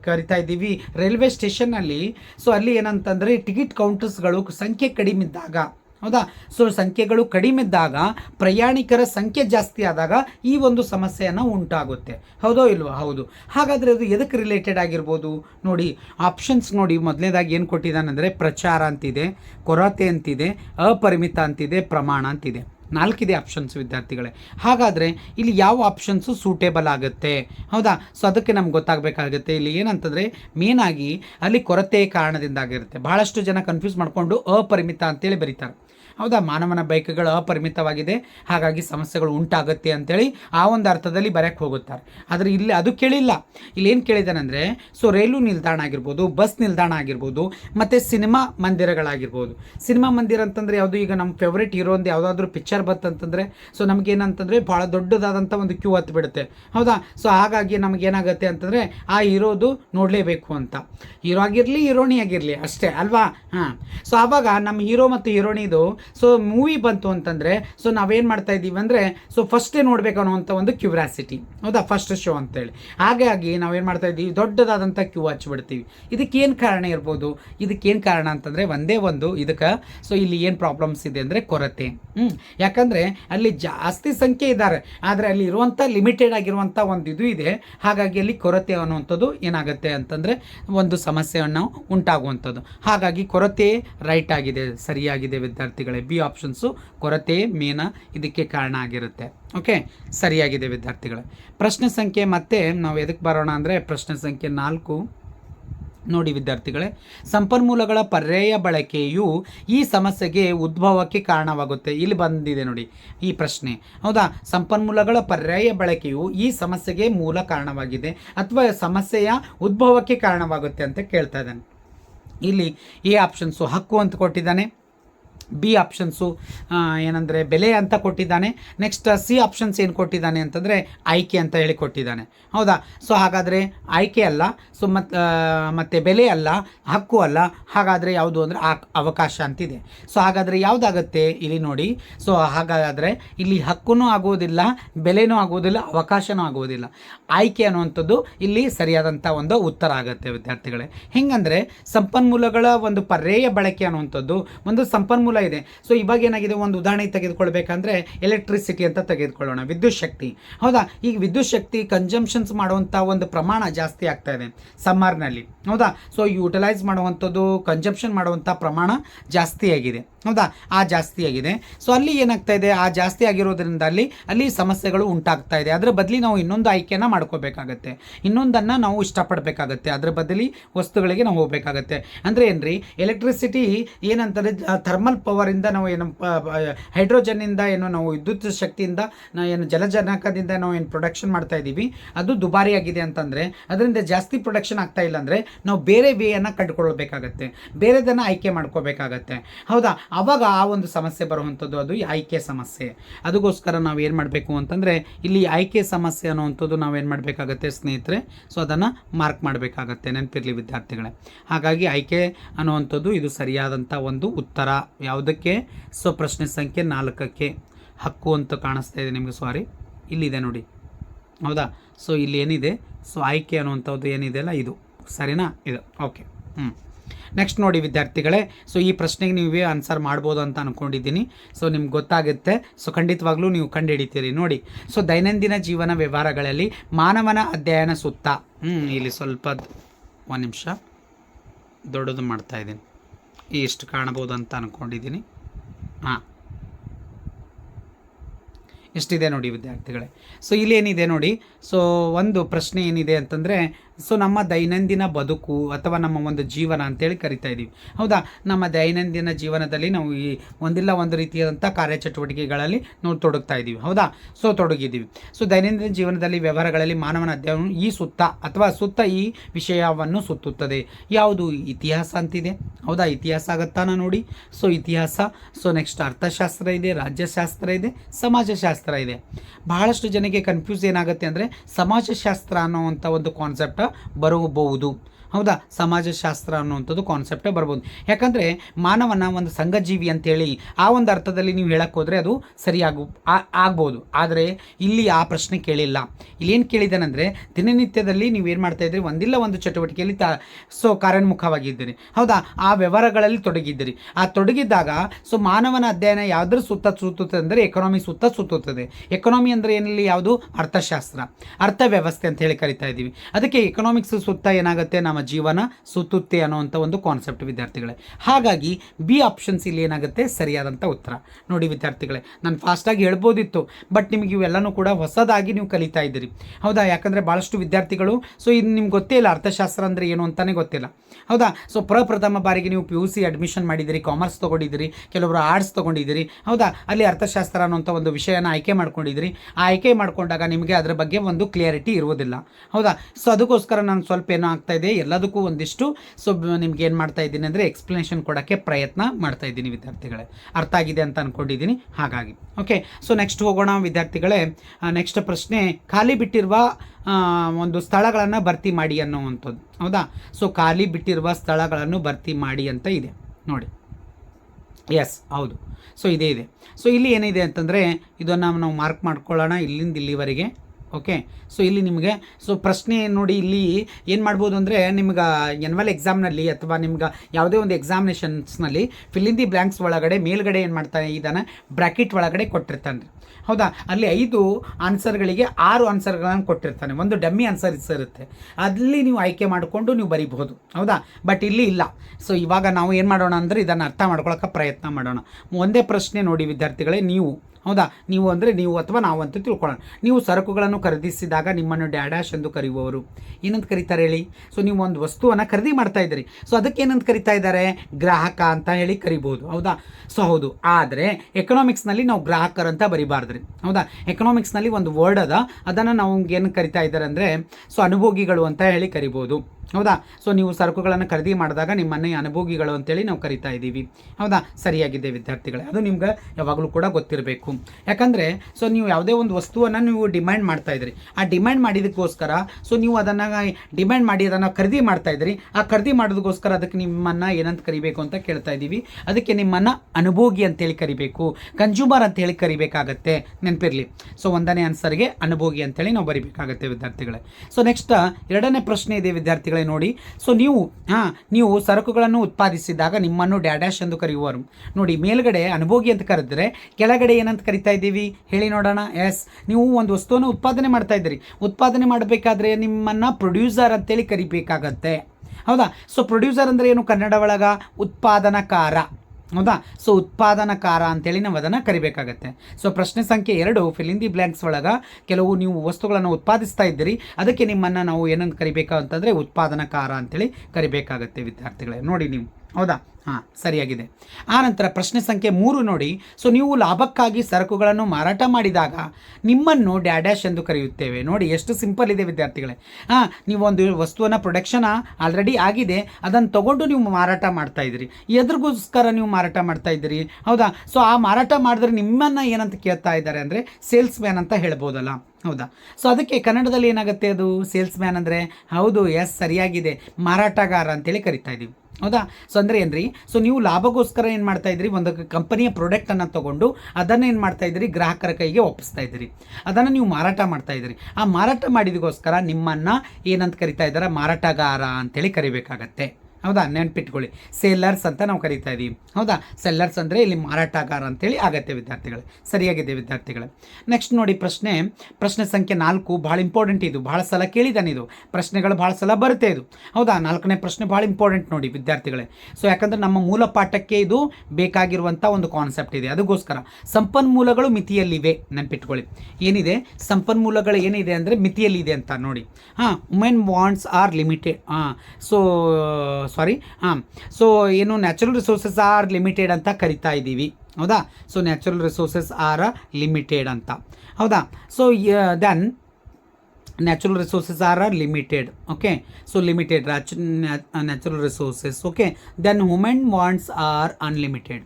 ಕರಿತಾ ಇದ್ದೀವಿ ರೈಲ್ವೆ ಸ್ಟೇಷನ್ನಲ್ಲಿ ಸೊ ಅಲ್ಲಿ ಏನಂತಂದರೆ ಟಿಕೆಟ್ ಕೌಂಟರ್ಸ್ಗಳು ಸಂಖ್ಯೆ ಕಡಿಮೆ ಇದ್ದಾಗ ಹೌದಾ? ಸೊ ಸಂಖ್ಯೆಗಳು ಕಡಿಮೆ ಇದ್ದಾಗ, ಪ್ರಯಾಣಿಕರ ಸಂಖ್ಯೆ ಜಾಸ್ತಿ ಆದಾಗ ಈ ಒಂದು ಸಮಸ್ಯೆಯನ್ನು ಉಂಟಾಗುತ್ತೆ. ಹೌದೋ ಇಲ್ವೋ? ಹೌದು. ಹಾಗಾದರೆ ಅದು ಎದಕ್ಕೆ ರಿಲೇಟೆಡ್ ಆಗಿರ್ಬೋದು? ನೋಡಿ ಆಪ್ಷನ್ಸ್ ನೋಡಿ ಮೊದಲನೇದಾಗಿ ಏನು ಕೊಟ್ಟಿದ್ದಾನೆಂದರೆ ಪ್ರಚಾರ ಅಂತಿದೆ, ಕೊರತೆ ಅಂತಿದೆ, ಅಪರಿಮಿತ ಅಂತಿದೆ, ಪ್ರಮಾಣ ಅಂತಿದೆ. ನಾಲ್ಕಿದೆ ಆಪ್ಷನ್ಸ್ ವಿದ್ಯಾರ್ಥಿಗಳೇ. ಹಾಗಾದರೆ ಇಲ್ಲಿ ಯಾವ ಆಪ್ಷನ್ಸು ಸೂಟೇಬಲ್ ಆಗುತ್ತೆ? ಹೌದಾ? ಸೊ ಅದಕ್ಕೆ ನಮ್ಗೆ ಗೊತ್ತಾಗಬೇಕಾಗುತ್ತೆ. ಇಲ್ಲಿ ಏನಂತಂದರೆ ಮೇನಾಗಿ ಅಲ್ಲಿ ಕೊರತೆ ಕಾರಣದಿಂದಾಗಿರುತ್ತೆ. ಭಾಳಷ್ಟು ಜನ ಕನ್ಫ್ಯೂಸ್ ಮಾಡಿಕೊಂಡು ಅಪರಿಮಿತ ಅಂತೇಳಿ ಬರೀತಾರೆ. ಹೌದಾ? ಮಾನವನ ಬೈಕ್ಗಳು ಅಪರಿಮಿತವಾಗಿದೆ. ಹಾಗಾಗಿ ಸಮಸ್ಯೆಗಳು ಉಂಟಾಗುತ್ತೆ ಅಂತೇಳಿ ಆ ಒಂದು ಅರ್ಥದಲ್ಲಿ ಬರೆಯಕ್ಕೆ ಹೋಗುತ್ತಾರೆ. ಆದರೆ ಇಲ್ಲಿ ಅದು ಕೇಳಿಲ್ಲ. ಇಲ್ಲಿ ಏನು ಕೇಳಿದಾನಂದರೆ ಸೊ ರೈಲು ನಿಲ್ದಾಣ ಆಗಿರ್ಬೋದು ಬಸ್ ನಿಲ್ದಾಣ ಆಗಿರ್ಬೋದು, ಮತ್ತು ಸಿನಿಮಾ ಮಂದಿರಗಳಾಗಿರ್ಬೋದು. ಸಿನಿಮಾ ಮಂದಿರ ಅಂತಂದರೆ ಯಾವುದು? ಈಗ ನಮ್ಮ ಫೇವ್ರೇಟ್ ಹೀರೋಂದು ಯಾವುದಾದ್ರೂ ಪಿಕ್ಚರ್ ಬಂತಂತಂದರೆ ಸೊ ನಮಗೇನಂತಂದರೆ ಭಾಳ ದೊಡ್ಡದಾದಂಥ ಒಂದು ಕ್ಯೂ ಹತ್ತು ಬಿಡುತ್ತೆ. ಹೌದಾ? ಸೊ ಹಾಗಾಗಿ ನಮಗೇನಾಗುತ್ತೆ ಅಂತಂದರೆ, ಆ ಹೀರೋದು ನೋಡಲೇಬೇಕು ಅಂತ. ಹೀರೋ ಆಗಿರಲಿ, ಹೀರೋಣಿ ಆಗಿರಲಿ, ಅಷ್ಟೇ, ಅಲ್ವಾ? ಹಾಂ. ಸೊ ಆವಾಗ ನಮ್ಮ ಹೀರೋ ಮತ್ತು ಹೀರೋಣಿದು ಸೊ ಮೂವಿ ಬಂತು ಅಂತಂದರೆ ಸೊ ನಾವೇನು ಮಾಡ್ತಾ ಇದ್ದೀವಿ ಅಂದರೆ ಸೊ ಫಸ್ಟೇ ನೋಡಬೇಕು ಅನ್ನೋವಂಥ ಒಂದು ಕ್ಯೂರಾಸಿಟಿ ಹೌದಾ? ಫಸ್ಟ್ ಶೋ ಅಂತೇಳಿ. ಹಾಗಾಗಿ ನಾವೇನು ಮಾಡ್ತಾ ಇದ್ದೀವಿ? ದೊಡ್ಡದಾದಂಥ ಕ್ಯೂ ಹಚ್ಬಿಡ್ತೀವಿ. ಇದಕ್ಕೇನು ಕಾರಣ ಇರ್ಬೋದು? ಇದಕ್ಕೇನು ಕಾರಣ ಅಂತಂದರೆ, ಒಂದೇ ಒಂದು, ಇದಕ್ಕೆ ಸೊ ಇಲ್ಲಿ ಏನು ಪ್ರಾಬ್ಲಮ್ಸ್ ಇದೆ ಅಂದರೆ ಕೊರತೆ. ಹ್ಞೂ ಯಾಕಂದರೆ, ಅಲ್ಲಿ ಜಾಸ್ತಿ ಸಂಖ್ಯೆ ಇದ್ದಾರೆ. ಆದರೆ ಅಲ್ಲಿ ಇರುವಂಥ ಲಿಮಿಟೆಡ್ ಆಗಿರುವಂಥ ಒಂದು ಇದು ಇದೆ. ಹಾಗಾಗಿ ಅಲ್ಲಿ ಕೊರತೆ ಅನ್ನುವಂಥದ್ದು ಏನಾಗುತ್ತೆ ಅಂತಂದರೆ, ಒಂದು ಸಮಸ್ಯೆಯನ್ನು ಉಂಟಾಗುವಂಥದ್ದು. ಹಾಗಾಗಿ ಕೊರತೆ ರೈಟ್ ಆಗಿದೆ, ಸರಿಯಾಗಿದೆ ವಿದ್ಯಾರ್ಥಿಗಳೇ. ಬಿ ಆಪ್ಷನ್ಸು ಕೊರತೆ, ಮೇನ ಇದಕ್ಕೆ ಕಾರಣ ಆಗಿರುತ್ತೆ. ಓಕೆ? ಸರಿಯಾಗಿದೆ ವಿದ್ಯಾರ್ಥಿಗಳೇ. ಪ್ರಶ್ನೆ ಸಂಖ್ಯೆ ಮತ್ತೆ ನಾವು ಎದಕ್ಕೆ ಬರೋಣ ಅಂದರೆ ಪ್ರಶ್ನೆ ಸಂಖ್ಯೆ ನಾಲ್ಕು. ನೋಡಿ ವಿದ್ಯಾರ್ಥಿಗಳೇ, ಸಂಪನ್ಮೂಲಗಳ ಪರ್ಯಾಯ ಬಳಕೆಯು ಈ ಸಮಸ್ಯೆಗೆ ಉದ್ಭವಕ್ಕೆ ಕಾರಣವಾಗುತ್ತೆ. ಇಲ್ಲಿ ಬಂದಿದೆ ನೋಡಿ ಈ ಪ್ರಶ್ನೆ. ಹೌದಾ? ಸಂಪನ್ಮೂಲಗಳ ಪರ್ಯಾಯ ಬಳಕೆಯು ಈ ಸಮಸ್ಯೆಗೆ ಮೂಲ ಕಾರಣವಾಗಿದೆ ಅಥವಾ ಸಮಸ್ಯೆಯ ಉದ್ಭವಕ್ಕೆ ಕಾರಣವಾಗುತ್ತೆ ಅಂತ ಕೇಳ್ತಾ ಇದ್ದಾನೆ. ಇಲ್ಲಿ ಎ ಆಪ್ಷನ್ಸು ಹಕ್ಕು ಅಂತ ಕೊಟ್ಟಿದ್ದಾನೆ. ಬಿ ಆಪ್ಷನ್ಸು ಏನಂದರೆ ಬೆಲೆ ಅಂತ ಕೊಟ್ಟಿದ್ದಾನೆ. ನೆಕ್ಸ್ಟ್ ಸಿ ಆಪ್ಷನ್ಸ್ ಏನು ಕೊಟ್ಟಿದ್ದಾನೆ ಅಂತಂದರೆ ಆಯ್ಕೆ ಅಂತ ಹೇಳಿ ಕೊಟ್ಟಿದ್ದಾನೆ. ಹೌದಾ? ಸೊ ಹಾಗಾದರೆ ಆಯ್ಕೆ ಅಲ್ಲ ಸೊ ಮತ್ತು ಮತ್ತು ಬೆಲೆ ಅಲ್ಲ, ಹಕ್ಕು ಅಲ್ಲ, ಹಾಗಾದರೆ ಯಾವುದು ಅಂದರೆ ಆ ಅವಕಾಶ ಅಂತಿದೆ. ಸೊ ಹಾಗಾದರೆ ಯಾವುದಾಗುತ್ತೆ ಇಲ್ಲಿ ನೋಡಿ. ಸೊ ಹಾಗಾದರೆ ಇಲ್ಲಿ ಹಕ್ಕೂ ಆಗುವುದಿಲ್ಲ, ಬೆಲೆನೂ ಆಗುವುದಿಲ್ಲ, ಅವಕಾಶನೂ ಆಗುವುದಿಲ್ಲ. ಆಯ್ಕೆ ಅನ್ನುವಂಥದ್ದು ಇಲ್ಲಿ ಸರಿಯಾದಂಥ ಒಂದು ಉತ್ತರ ಆಗುತ್ತೆ ವಿದ್ಯಾರ್ಥಿಗಳೇ. ಹೆಂಗಂದರೆ ಸಂಪನ್ಮೂಲಗಳ ಒಂದು ಪರ್ಯಾಯ ಬಳಕೆ ಅನ್ನುವಂಥದ್ದು, ಒಂದು ಸಂಪನ್ಮೂಲ ಇದೆ. ಸೊ ಇವಾಗ ಏನಾಗಿದೆ? ಒಂದು ಉದಾಹರಣೆ ತೆಗೆದುಕೊಳ್ಬೇಕಂದ್ರೆ ಎಲೆಕ್ಟ್ರಿಸಿಟಿ ಅಂತ ತೆಗೆದುಕೊಳ್ಳೋಣ. ವಿದ್ಯುತ್ ಶಕ್ತಿ. ಹೌದಾ? ಈಗ ವಿದ್ಯುತ್ ಶಕ್ತಿ ಕನ್ಸಂಪ್ಷನ್ಸ್ ಮಾಡುವಂಥ ಒಂದು ಪ್ರಮಾಣ ಜಾಸ್ತಿ ಆಗ್ತಾ ಇದೆ ಸಮ್ಮರ್ನಲ್ಲಿ ಹೌದಾ? ಸೊ ಯುಟಿಲೈಸ್ ಮಾಡುವಂಥದ್ದು ಕನ್ಸಂಪ್ಷನ್ ಮಾಡುವಂಥ ಪ್ರಮಾಣ ಜಾಸ್ತಿ ಆಗಿದೆ. ಹೌದಾ? ಆ ಜಾಸ್ತಿ ಆಗಿದೆ. ಸೊ ಅಲ್ಲಿ ಏನಾಗ್ತಾ ಇದೆ? ಆ ಜಾಸ್ತಿ ಆಗಿರೋದ್ರಿಂದ ಅಲ್ಲಿ ಅಲ್ಲಿ ಸಮಸ್ಯೆಗಳು ಉಂಟಾಗ್ತಾ ಇದೆ. ಅದರ ಬದಲಿ ನಾವು ಇನ್ನೊಂದು ಆಯ್ಕೆನ ಮಾಡ್ಕೋಬೇಕಾಗತ್ತೆ. ಇನ್ನೊಂದನ್ನು ನಾವು ಇಷ್ಟಪಡಬೇಕಾಗತ್ತೆ. ಅದರ ಬದಲಿ ವಸ್ತುಗಳಿಗೆ ನಾವು ಹೋಗಬೇಕಾಗತ್ತೆ. ಅಂದರೆ ಏನ್ರಿ? ಎಲೆಕ್ಟ್ರಿಸಿಟಿ ಏನಂತಾರೆ? ಥರ್ಮಲ್ ಪವರಿಂದ ನಾವು ಏನು ಹೈಡ್ರೋಜನ್ನಿಂದ ಏನು ನಾವು ವಿದ್ಯುತ್ ಶಕ್ತಿಯಿಂದ ಏನು ಜಲಜನಕದಿಂದ ನಾವು ಏನು ಪ್ರೊಡಕ್ಷನ್ ಮಾಡ್ತಾ ಇದ್ದೀವಿ ಅದು ದುಬಾರಿ ಆಗಿದೆ ಅಂತಂದರೆ, ಅದರಿಂದ ಜಾಸ್ತಿ ಪ್ರೊಡಕ್ಷನ್ ಆಗ್ತಾ ಇಲ್ಲ ಅಂದರೆ, ನಾವು ಬೇರೆ ವೇಯನ್ನು ಕಂಡುಕೊಳ್ಬೇಕಾಗತ್ತೆ ಬೇರೆದನ್ನು ಆಯ್ಕೆ ಮಾಡ್ಕೋಬೇಕಾಗತ್ತೆ. ಹೌದಾ? ಆವಾಗ ಆ ಒಂದು ಸಮಸ್ಯೆ ಬರುವಂಥದ್ದು ಅದು ಆಯ್ಕೆ ಸಮಸ್ಯೆ. ಅದಕ್ಕೋಸ್ಕರ ನಾವು ಏನು ಮಾಡಬೇಕು ಅಂತಂದರೆ, ಇಲ್ಲಿ ಆಯ್ಕೆ ಸಮಸ್ಯೆ ಅನ್ನುವಂಥದ್ದು ನಾವೇನು ಮಾಡಬೇಕಾಗತ್ತೆ ಸ್ನೇಹಿತರೆ? ಸೊ, ಅದನ್ನು ಮಾರ್ಕ್ ಮಾಡಬೇಕಾಗತ್ತೆ, ನೆನಪಿರಲಿ ವಿದ್ಯಾರ್ಥಿಗಳೇ. ಹಾಗಾಗಿ ಆಯ್ಕೆ ಅನ್ನುವಂಥದ್ದು ಇದು ಸರಿಯಾದಂಥ ಒಂದು ಉತ್ತರ. ಯಾವುದಕ್ಕೆ? ಸೊ, ಪ್ರಶ್ನೆ ಸಂಖ್ಯೆ ನಾಲ್ಕಕ್ಕೆ. ಹಕ್ಕು ಅಂತ ಕಾಣಿಸ್ತಾ ಇದೆ ನಿಮಗೆ ಸಾರಿ ಇಲ್ಲಿದೆ ನೋಡಿ. ಹೌದಾ? ಸೊ, ಇಲ್ಲಿ ಏನಿದೆ? ಸೊ, ಆಯ್ಕೆ ಅನ್ನುವಂಥದ್ದು ಏನಿದೆ ಅಲ್ಲ, ಇದು. ಸರಿನಾ? ಇದು. ಓಕೆ ಹ್ಞೂ ನೆಕ್ಸ್ಟ್ ನೋಡಿ ವಿದ್ಯಾರ್ಥಿಗಳೇ ಸೊ ಈ ಪ್ರಶ್ನೆಗೆ ನೀವೇ ಆನ್ಸರ್ ಮಾಡ್ಬೋದು ಅಂತ ಅಂದ್ಕೊಂಡಿದ್ದೀನಿ ಸೊ ನಿಮ್ಗೆ ಗೊತ್ತಾಗುತ್ತೆ ಸೊ ಖಂಡಿತವಾಗ್ಲೂ ನೀವು ಕಂಡುಹಿಡಿತೀರಿ. ನೋಡಿ ಸೊ ದೈನಂದಿನ ಜೀವನ ವ್ಯವಹಾರಗಳಲ್ಲಿ ಮಾನವನ ಅಧ್ಯಯನ ಸುತ್ತ ಹ್ಞೂ ಇಲ್ಲಿ ಸ್ವಲ್ಪ ಒಂದು ನಿಮಿಷ. ದೊಡ್ಡದು ಮಾಡ್ತಾ ಇದ್ದೀನಿ. ಇಷ್ಟು ಕಾಣ್ಬೋದು ಅಂತ ಅಂದ್ಕೊಂಡಿದ್ದೀನಿ ಹಾಂ. ಇಷ್ಟಿದೆ ನೋಡಿ ವಿದ್ಯಾರ್ಥಿಗಳೇ. ಸೊ ಇಲ್ಲೇನಿದೆ ನೋಡಿ ಸೊ ಒಂದು ಪ್ರಶ್ನೆ ಏನಿದೆ ಅಂತಂದರೆ ಸೊ ನಮ್ಮ ದೈನಂದಿನ ಬದುಕು ಅಥವಾ ನಮ್ಮ ಒಂದು ಜೀವನ ಅಂತೇಳಿ ಕರಿತಾ ಇದ್ದೀವಿ ಹೌದಾ? ನಮ್ಮ ದೈನಂದಿನ ಜೀವನದಲ್ಲಿ ನಾವು ಈ ಒಂದಿಲ್ಲ ಒಂದು ರೀತಿಯಾದಂಥ ಕಾರ್ಯಚಟುವಟಿಕೆಗಳಲ್ಲಿ ನಾವು ತೊಡಗ್ತಾ ಇದ್ದೀವಿ ಹೌದಾ? ಸೊ ತೊಡಗಿದ್ದೀವಿ. ಸೊ ದೈನಂದಿನ ಜೀವನದಲ್ಲಿ ವ್ಯವಹಾರಗಳಲ್ಲಿ ಮಾನವನ ಅಧ್ಯಯನ ಈ ಸುತ್ತ ಅಥವಾ ಸುತ್ತ ಈ ವಿಷಯವನ್ನು ಸುತ್ತುತ್ತದೆ. ಯಾವುದು? ಇತಿಹಾಸ ಅಂತಿದೆ. ಹೌದಾ? ಇತಿಹಾಸ ಆಗತ್ತಾನ ನೋಡಿ. ಸೊ ಇತಿಹಾಸ, ಸೊ ನೆಕ್ಸ್ಟ್ ಅರ್ಥಶಾಸ್ತ್ರ ಇದೆ, ರಾಜ್ಯಶಾಸ್ತ್ರ ಇದೆ, ಸಮಾಜಶಾಸ್ತ್ರ ಇದೆ. ಬಹಳಷ್ಟು ಜನಕ್ಕೆ ಕನ್ಫ್ಯೂಸ್ ಏನಾಗುತ್ತೆ ಅಂದರೆ ಸಮಾಜಶಾಸ್ತ್ರ ಅನ್ನೋವಂಥ ಒಂದು ಕಾನ್ಸೆಪ್ಟ್ ಬರಬಹುದು ಹೌದಾ? ಸಮಾಜಶಾಸ್ತ್ರ ಅನ್ನುವಂಥದ್ದು ಕಾನ್ಸೆಪ್ಟೇ ಬರ್ಬೋದು. ಯಾಕಂದರೆ ಮಾನವನ ಒಂದು ಸಂಘಜೀವಿ ಅಂತೇಳಿ ಆ ಒಂದು ಅರ್ಥದಲ್ಲಿ ನೀವು ಹೇಳಕ್ಕೆ ಹೋದರೆ ಅದು ಸರಿಯಾಗು ಆಗ್ಬೋದು. ಆದರೆ ಇಲ್ಲಿ ಆ ಪ್ರಶ್ನೆ ಕೇಳಿಲ್ಲ. ಇಲ್ಲಿ ಏನು ಕೇಳಿದ್ದಾನೆಂದರೆ, ದಿನನಿತ್ಯದಲ್ಲಿ ನೀವು ಏನು ಮಾಡ್ತಾ ಇದ್ದೀರಿ? ಒಂದಿಲ್ಲ ಒಂದು ಚಟುವಟಿಕೆಯಲ್ಲಿ ತ, ಸೊ ಕಾರ್ಯೋನ್ಮುಖವಾಗಿದ್ದೀರಿ. ಹೌದಾ? ಆ ವ್ಯವಹಾರಗಳಲ್ಲಿ ತೊಡಗಿದ್ದೀರಿ. ಆ ತೊಡಗಿದ್ದಾಗ, ಸೊ ಮಾನವನ ಅಧ್ಯಯನ ಯಾವುದ್ರ ಸುತ್ತ ಸುತ್ತುತ್ತದೆ ಅಂದರೆ ಎಕನಾಮಿ ಸುತ್ತ ಸುತ್ತುತ್ತದೆ ಎಕನಾಮಿ ಅಂದರೆ ಏನಿಲ್ಲ? ಯಾವುದು? ಅರ್ಥಶಾಸ್ತ್ರ. ಅರ್ಥವ್ಯವಸ್ಥೆ ಅಂತ ಹೇಳಿ ಕರಿತಾ ಇದ್ದೀವಿ. ಅದಕ್ಕೆ ಎಕನಾಮಿಕ್ಸ್ ಸುತ್ತ ಏನಾಗುತ್ತೆ? ನಮ್ಮ ಜೀವನ ಸುತ್ತುತ್ತೆ ಅನ್ನೋವಂಥ ಒಂದು ಕಾನ್ಸೆಪ್ಟ್ ವಿದ್ಯಾರ್ಥಿಗಳೇ. ಹಾಗಾಗಿ ಬಿ ಆಪ್ಷನ್ಸ್ ಇಲ್ಲಿ ಏನಾಗುತ್ತೆ? ಸರಿಯಾದಂಥ ಉತ್ತರ. ನೋಡಿ ವಿದ್ಯಾರ್ಥಿಗಳೇ, ನಾನು ಫಾಸ್ಟಾಗಿ ಹೇಳ್ಬೋದಿತ್ತು ಬಟ್ ನಿಮಗೆ ಇವೆಲ್ಲನೂ ಕೂಡ ಹೊಸದಾಗಿ ನೀವು ಕಲಿತಾ ಇದ್ದೀರಿ. ಹೌದಾ? ಯಾಕಂದರೆ ಭಾಳಷ್ಟು ವಿದ್ಯಾರ್ಥಿಗಳು ಸೊ ಇದು ನಿಮ್ಗೆ ಗೊತ್ತೇ ಇಲ್ಲ, ಅರ್ಥಶಾಸ್ತ್ರ ಅಂದರೆ ಏನು ಅಂತಲೇ ಗೊತ್ತಿಲ್ಲ ಹೌದಾ? ಸೊ ಪ್ರಪ್ರಥಮ ಬಾರಿಗೆ ನೀವು ಪಿ ಯು ಸಿ ಅಡ್ಮಿಷನ್ ಮಾಡಿದ್ದೀರಿ ಕಾಮರ್ಸ್ ತೊಗೊಂಡಿದ್ದೀರಿ, ಕೆಲವರು ಆರ್ಟ್ಸ್ ತೊಗೊಂಡಿದ್ದೀರಿ, ಹೌದಾ? ಅಲ್ಲಿ ಅರ್ಥಶಾಸ್ತ್ರ ಅನ್ನೋಂಥ ಒಂದು ವಿಷಯನ ಆಯ್ಕೆ ಮಾಡ್ಕೊಂಡಿದ್ದೀರಿ. ಆ ಆಯ್ಕೆ ಮಾಡ್ಕೊಂಡಾಗ ನಿಮಗೆ ಅದರ ಬಗ್ಗೆ ಒಂದು ಕ್ಲಿಯರಿಟಿ ಇರುವುದಿಲ್ಲ. ಹೌದಾ? ಸೊ ಅದಕ್ಕೋಸ್ಕರ ನಾನು ಸ್ವಲ್ಪ ಏನೋ ಆಗ್ತಾ ಇದೆ ಎಲ್ಲದಕ್ಕೂ ಒಂದಿಷ್ಟು. ಸೊ ನಿಮ್ಗೆ ಏನು ಮಾಡ್ತಾ ಇದ್ದೀನಿ ಅಂದರೆ ಎಕ್ಸ್ಪ್ಲನೇಷನ್ ಕೊಡೋಕ್ಕೆ ಪ್ರಯತ್ನ ಮಾಡ್ತಾ ಇದ್ದೀನಿ ವಿದ್ಯಾರ್ಥಿಗಳೇ. ಅರ್ಥ ಆಗಿದೆ ಅಂತ ಅಂದ್ಕೊಂಡಿದ್ದೀನಿ ಹಾಗಾಗಿ ಓಕೆ ಸೊ ನೆಕ್ಸ್ಟ್ ಹೋಗೋಣ ವಿದ್ಯಾರ್ಥಿಗಳೇ. ನೆಕ್ಸ್ಟ್ ಪ್ರಶ್ನೆ, ಖಾಲಿ ಬಿಟ್ಟಿರುವ ಒಂದು ಸ್ಥಳಗಳನ್ನು ಭರ್ತಿ ಮಾಡಿ ಅನ್ನೋವಂಥದ್ದು. ಹೌದಾ? ಸೊ ಖಾಲಿ ಬಿಟ್ಟಿರುವ ಸ್ಥಳಗಳನ್ನು ಭರ್ತಿ ಮಾಡಿ ಅಂತ ಇದೆ. ನೋಡಿ. ಎಸ್ ಹೌದು. ಸೊ ಇದೇ ಇದೆ. ಸೊ ಇಲ್ಲಿ ಏನಿದೆ ಅಂತಂದರೆ, ಇದನ್ನು ನಾವು ಮಾರ್ಕ್ ಮಾಡ್ಕೊಳ್ಳೋಣ ಇಲ್ಲಿಂದ ಇಲ್ಲಿವರೆಗೆ. ಓಕೆ ಸೊ ಇಲ್ಲಿ ನಿಮಗೆ ಸೊ ಪ್ರಶ್ನೆ ನೋಡಿ ಇಲ್ಲಿ ಏನು ಮಾಡ್ಬೋದು ಅಂದರೆ ನಿಮ್ಗೆ ಎನ್ವಲ್ ಎಕ್ಸಾಮ್ನಲ್ಲಿ ಅಥವಾ ನಿಮ್ಗೆ ಯಾವುದೇ ಒಂದು ಎಕ್ಸಾಮಿನೇಷನ್ಸ್ನಲ್ಲಿ ಫಿಲ್ ದಿ ಬ್ಲ್ಯಾಂಕ್ಸ್ ಒಳಗಡೆ, ಮೇಲ್ಗಡೆ ಏನು ಮಾಡ್ತಾನೆ ಇದನ್ನು ಬ್ರ್ಯಾಕೆಟ್ ಒಳಗಡೆ ಕೊಟ್ಟಿರ್ತಾನೆ. ಹೌದಾ? ಅಲ್ಲಿ ಐದು ಆನ್ಸರ್ಗಳಿಗೆ ಆರು ಆನ್ಸರ್ಗಳನ್ನು ಕೊಟ್ಟಿರ್ತಾನೆ. ಒಂದು ಡಮ್ಮಿ ಆನ್ಸರ್ ಇರುತ್ತೆ. ಅಲ್ಲಿ ನೀವು ಆಯ್ಕೆ ಮಾಡಿಕೊಂಡು ನೀವು ಬರಿಬಹುದು. ಹೌದಾ? ಬಟ್ ಇಲ್ಲಿ ಇಲ್ಲ. ಸೊ ಇವಾಗ ನಾವು ಏನು ಮಾಡೋಣ ಅಂದರೆ ಇದನ್ನು ಅರ್ಥ ಮಾಡ್ಕೊಳಕ್ಕೆ ಪ್ರಯತ್ನ ಮಾಡೋಣ. ಒಂದೇ ಪ್ರಶ್ನೆ ನೋಡಿ ವಿದ್ಯಾರ್ಥಿಗಳೇ, ನೀವು. ಹೌದಾ? ನೀವು ಅಂದರೆ ನೀವು ಅಥವಾ ನಾವು ಅಂತ ತಿಳ್ಕೊಳ್ಳೋಣ. ನೀವು ಸರಕುಗಳನ್ನು ಖರೀದಿಸಿದಾಗ ನಿಮ್ಮನ್ನು ಡ್ಯಾಡ್ಯಾಶ್ ಎಂದು ಕರೆಯುವವರು. ಏನಂತ ಕರೀತಾರೆ ಹೇಳಿ? ಸೊ ನೀವು ಒಂದು ವಸ್ತುವನ್ನು ಖರೀದಿ ಮಾಡ್ತಾ ಇದ್ದೀರಿ. ಸೊ ಅದಕ್ಕೆ ಏನಂತ ಕರಿತಾ ಇದ್ದಾರೆ? ಗ್ರಾಹಕ ಅಂತ ಹೇಳಿ ಕರಿಬೋದು. ಹೌದಾ? ಸೊ ಹೌದು. ಆದರೆ ಎಕನಾಮಿಕ್ಸ್ನಲ್ಲಿ ನಾವು ಗ್ರಾಹಕರಂತ ಬರಿಬಾರ್ದ್ರಿ. ಹೌದಾ? ಎಕನಾಮಿಕ್ಸ್ನಲ್ಲಿ ಒಂದು ವರ್ಡ್ ಅದ. ಅದನ್ನು ನಾವು ಏನು ಕರಿತಾ ಇದ್ದಾರೆ ಅಂದರೆ ಸೊ ಅನುಭೋಗಿಗಳು ಅಂತ ಹೇಳಿ ಕರಿಬೋದು. ಹೌದಾ? ಸೊ ನೀವು ಸರಕುಗಳನ್ನು ಖರೀದಿ ಮಾಡಿದಾಗ ನಿಮ್ಮನ್ನೇ ಅನುಭೋಗಿಗಳು ಅಂತೇಳಿ ನಾವು ಕರಿತಾ ಇದ್ದೀವಿ. ಹೌದಾ? ಸರಿಯಾಗಿದೆ ವಿದ್ಯಾರ್ಥಿಗಳೇ. ಅದು ನಿಮ್ಗೆ ಯಾವಾಗಲೂ ಕೂಡ ಗೊತ್ತಿರಬೇಕು. ಯಾಕಂದರೆ ಸೊ ನೀವು ಯಾವುದೇ ಒಂದು ವಸ್ತುವನ್ನು ನೀವು ಡಿಮ್ಯಾಂಡ್ ಮಾಡ್ತಾ ಇದ್ರಿ. ಆ ಡಿಮ್ಯಾಂಡ್ ಮಾಡಿದಕ್ಕೋಸ್ಕರ ಸೊ ನೀವು ಅದನ್ನು ಡಿಮ್ಯಾಂಡ್ ಮಾಡಿ ಅದನ್ನು ಖರೀದಿ ಮಾಡ್ತಾ ಇದ್ರಿ. ಆ ಖರೀದಿ ಮಾಡೋದಕ್ಕೋಸ್ಕರ ಅದಕ್ಕೆ ನಿಮ್ಮನ್ನು ಏನಂತ ಕರಿಬೇಕು ಅಂತ ಕೇಳ್ತಾ ಇದ್ದೀವಿ. ಅದಕ್ಕೆ ನಿಮ್ಮನ್ನು ಅನುಭೋಗಿ ಅಂತೇಳಿ ಕರಿಬೇಕು. ಕನ್ಸ್ಯೂಮರ್ ಅಂತ ಹೇಳಿ ಕರಿಬೇಕಾಗತ್ತೆ. ನೆನಪಿರಲಿ. ಸೊ ಒಂದನೇ ಆನ್ಸರ್ಗೆ ಅನುಭೋಗಿ ಅಂತೇಳಿ ನಾವು ಬರಿಬೇಕಾಗತ್ತೆ ವಿದ್ಯಾರ್ಥಿಗಳೇ. ಸೊ ನೆಕ್ಸ್ಟ್ ಎರಡನೇ ಪ್ರಶ್ನೆ ಇದೆ ವಿದ್ಯಾರ್ಥಿಗಳೇ. ನೋಡಿ. ಸೊ ನೀವು, ಹಾಂ, ನೀವು ಸರಕುಗಳನ್ನು ಉತ್ಪಾದಿಸಿದಾಗ ನಿಮ್ಮನ್ನು ಡ್ಯಾಡ್ಯಾಶ್ ಎಂದು ಕರೆಯುವರು. ನೋಡಿ, ಮೇಲ್ಗಡೆ ಅನುಭೋಗಿ ಅಂತ ಕರೆದ್ರೆ, ಕೆಳಗಡೆ ಏನಂತ ಕರಿತಾ ಇದ್ದೀವಿ? ಹೇಳಿ ನೋಡೋಣ. ಎಸ್ ನೀವು ಒಂದು ವಸ್ತುವನ್ನು ಉತ್ಪಾದನೆ ಮಾಡ್ತಾ ಇದ್ದೀರಿ. ಉತ್ಪಾದನೆ ಮಾಡಬೇಕಾದ್ರೆ ನಿಮ್ಮನ್ನು ಪ್ರೊಡ್ಯೂಸರ್ ಅಂತೇಳಿ ಕರಿಬೇಕಾಗತ್ತೆ. ಹೌದಾ? ಸೊ ಪ್ರೊಡ್ಯೂಸರ್ ಅಂದರೆ ಏನು? ಕನ್ನಡ ಒಳಗ ಉತ್ಪಾದನಕಾರ. ಹೌದಾ? ಸೊ ಉತ್ಪಾದನಕಾರ ಅಂತೇಳಿ ನಾವು ಅದನ್ನು ಕರಿಬೇಕಾಗತ್ತೆ. ಸೊ ಪ್ರಶ್ನೆ ಸಂಖ್ಯೆ ಎರಡು ಫಿಲಿಂದಿ ಬ್ಲ್ಯಾಂಕ್ಸ್ ಒಳಗೆ ಕೆಲವು ನೀವು ವಸ್ತುಗಳನ್ನು ಉತ್ಪಾದಿಸ್ತಾ ಇದ್ದೀರಿ, ಅದಕ್ಕೆ ನಿಮ್ಮನ್ನು ನಾವು ಏನಂತ ಕರಿಬೇಕು ಅಂತಂದರೆ ಉತ್ಪಾದನಕಾರ ಅಂತೇಳಿ ಕರಿಬೇಕಾಗತ್ತೆ, ವಿದ್ಯಾರ್ಥಿಗಳೇ. ನೋಡಿ ನೀವು. ಹೌದಾ? ಹಾಂ, ಸರಿಯಾಗಿದೆ. ಆನಂತರ ಪ್ರಶ್ನೆ ಸಂಖ್ಯೆ ಮೂರು ನೋಡಿ. ಸೊ ನೀವು ಲಾಭಕ್ಕಾಗಿ ಸರಕುಗಳನ್ನು ಮಾರಾಟ ಮಾಡಿದಾಗ ನಿಮ್ಮನ್ನು ಡ್ಯಾಡ್ಯಾಶ್ ಎಂದು ಕರೆಯುತ್ತೇವೆ. ನೋಡಿ, ಎಷ್ಟು ಸಿಂಪಲ್ ಇದೆ ವಿದ್ಯಾರ್ಥಿಗಳೇ. ಹಾಂ ಒಂದು ವಸ್ತುವನ್ನು ಪ್ರೊಡಕ್ಷನ ಆಲ್ರೆಡಿ ಆಗಿದೆ. ಅದನ್ನು ತಗೊಂಡು ನೀವು ಮಾರಾಟ ಮಾಡ್ತಾ ಇದ್ದೀರಿ. ಎದ್ರಿಗೋಸ್ಕರ ನೀವು ಮಾರಾಟ ಮಾಡ್ತಾ ಇದ್ದೀರಿ. ಹೌದಾ? ಸೊ ಆ ಮಾರಾಟ ಮಾಡಿದ್ರೆ ನಿಮ್ಮನ್ನು ಏನಂತ ಕೇಳ್ತಾ ಇದ್ದಾರೆ ಅಂದರೆ ಸೇಲ್ಸ್ ಮ್ಯಾನ್ ಅಂತ ಹೇಳ್ಬೋದಲ್ಲ. ಹೌದಾ? ಸೊ ಅದಕ್ಕೆ ಕನ್ನಡದಲ್ಲಿ ಏನಾಗುತ್ತೆ ಅದು? ಸೇಲ್ಸ್ ಮ್ಯಾನ್ ಅಂದರೆ? ಹೌದು ಎಸ್ ಸರಿಯಾಗಿದೆ. ಮಾರಾಟಗಾರ ಅಂತೇಳಿ ಕರಿತಾ ಇದ್ದೀವಿ. ಹೌದಾ? ಸೊ ಅಂದರೆ ಏನ್ರಿ? ಸೊ ನೀವು ಲಾಭಗೋಸ್ಕರ ಏನು ಮಾಡ್ತಾ ಇದ್ರಿ ಒಂದು ಕಂಪನಿಯ ಪ್ರಾಡಕ್ಟನ್ನು ತೊಗೊಂಡು ಅದನ್ನು ಏನು ಮಾಡ್ತಾ ಇದ್ರಿ ಗ್ರಾಹಕರ ಕೈಗೆ ಒಪ್ಪಿಸ್ತಾ ಇದ್ದೀರಿ. ಅದನ್ನು ನೀವು ಮಾರಾಟ ಮಾಡ್ತಾ ಇದ್ದೀರಿ. ಆ ಮಾರಾಟ ಮಾಡಿದಗೋಸ್ಕರ ನಿಮ್ಮನ್ನು ಏನಂತ ಕರಿತಾ ಇದ್ದಾರೆ? ಮಾರಾಟಗಾರ ಅಂತೇಳಿ ಕರಿಬೇಕಾಗತ್ತೆ. ಹೌದಾ? ನೆನ್ಪಿಟ್ಕೊಳ್ಳಿ. ಸೇಲರ್ಸ್ ಅಂತ ನಾವು ಕರಿತಾ ಇದ್ದೀವಿ ಹೌದಾ? ಸೆಲ್ಲರ್ಸ್ ಅಂದರೆ ಇಲ್ಲಿ ಮಾರಾಟಗಾರ ಅಂತೇಳಿ ಆಗತ್ತೆ ವಿದ್ಯಾರ್ಥಿಗಳು. ಸರಿಯಾಗಿದೆ ವಿದ್ಯಾರ್ಥಿಗಳು. ನೆಕ್ಸ್ಟ್ ನೋಡಿ ಪ್ರಶ್ನೆ. ಪ್ರಶ್ನೆ ಸಂಖ್ಯೆ ನಾಲ್ಕು. ಭಾಳ ಇಂಪಾರ್ಟೆಂಟ್ ಇದು. ಭಾಳ ಸಲ ಕೇಳಿದಾನೆ ಇದು. ಪ್ರಶ್ನೆಗಳು ಭಾಳ ಸಲ ಬರುತ್ತೆ ಇದು. ಹೌದಾ? ನಾಲ್ಕನೇ ಪ್ರಶ್ನೆ ಭಾಳ ಇಂಪಾರ್ಟೆಂಟ್ ನೋಡಿ ವಿದ್ಯಾರ್ಥಿಗಳೇ. ಸೊ ಯಾಕಂದರೆ ನಮ್ಮ ಮೂಲ ಪಾಠಕ್ಕೆ ಇದು ಬೇಕಾಗಿರುವಂಥ ಒಂದು ಕಾನ್ಸೆಪ್ಟ್ ಇದೆ. ಅದಕ್ಕೋಸ್ಕರ ಸಂಪನ್ಮೂಲಗಳು ಮಿತಿಯಲ್ಲಿವೆ. ನೆನ್ಪಿಟ್ಕೊಳ್ಳಿ. ಏನಿದೆ? ಸಂಪನ್ಮೂಲಗಳು ಏನಿದೆ ಅಂದರೆ ಮಿತಿಯಲ್ಲಿದೆ ಅಂತ ನೋಡಿ. ಹಾಂ ವುಮೆನ್ ವಾಂಟ್ಸ್ ಆರ್ ಲಿಮಿಟೆಡ್ ಹಾಂ ಸೊ ಸಾರಿ ಹಾಂ ಸೊ ಏನು ನ್ಯಾಚುರಲ್ ರಿಸೋರ್ಸಸ್ ಆರ್ ಲಿಮಿಟೆಡ್ ಅಂತ ಕರಿತಾ ಇದ್ದೀವಿ. ಹೌದಾ? So natural resources are limited ಅಂತ. ಹೌದಾ? So then natural resources are are limited okay so limited natural resources okay then women wants are unlimited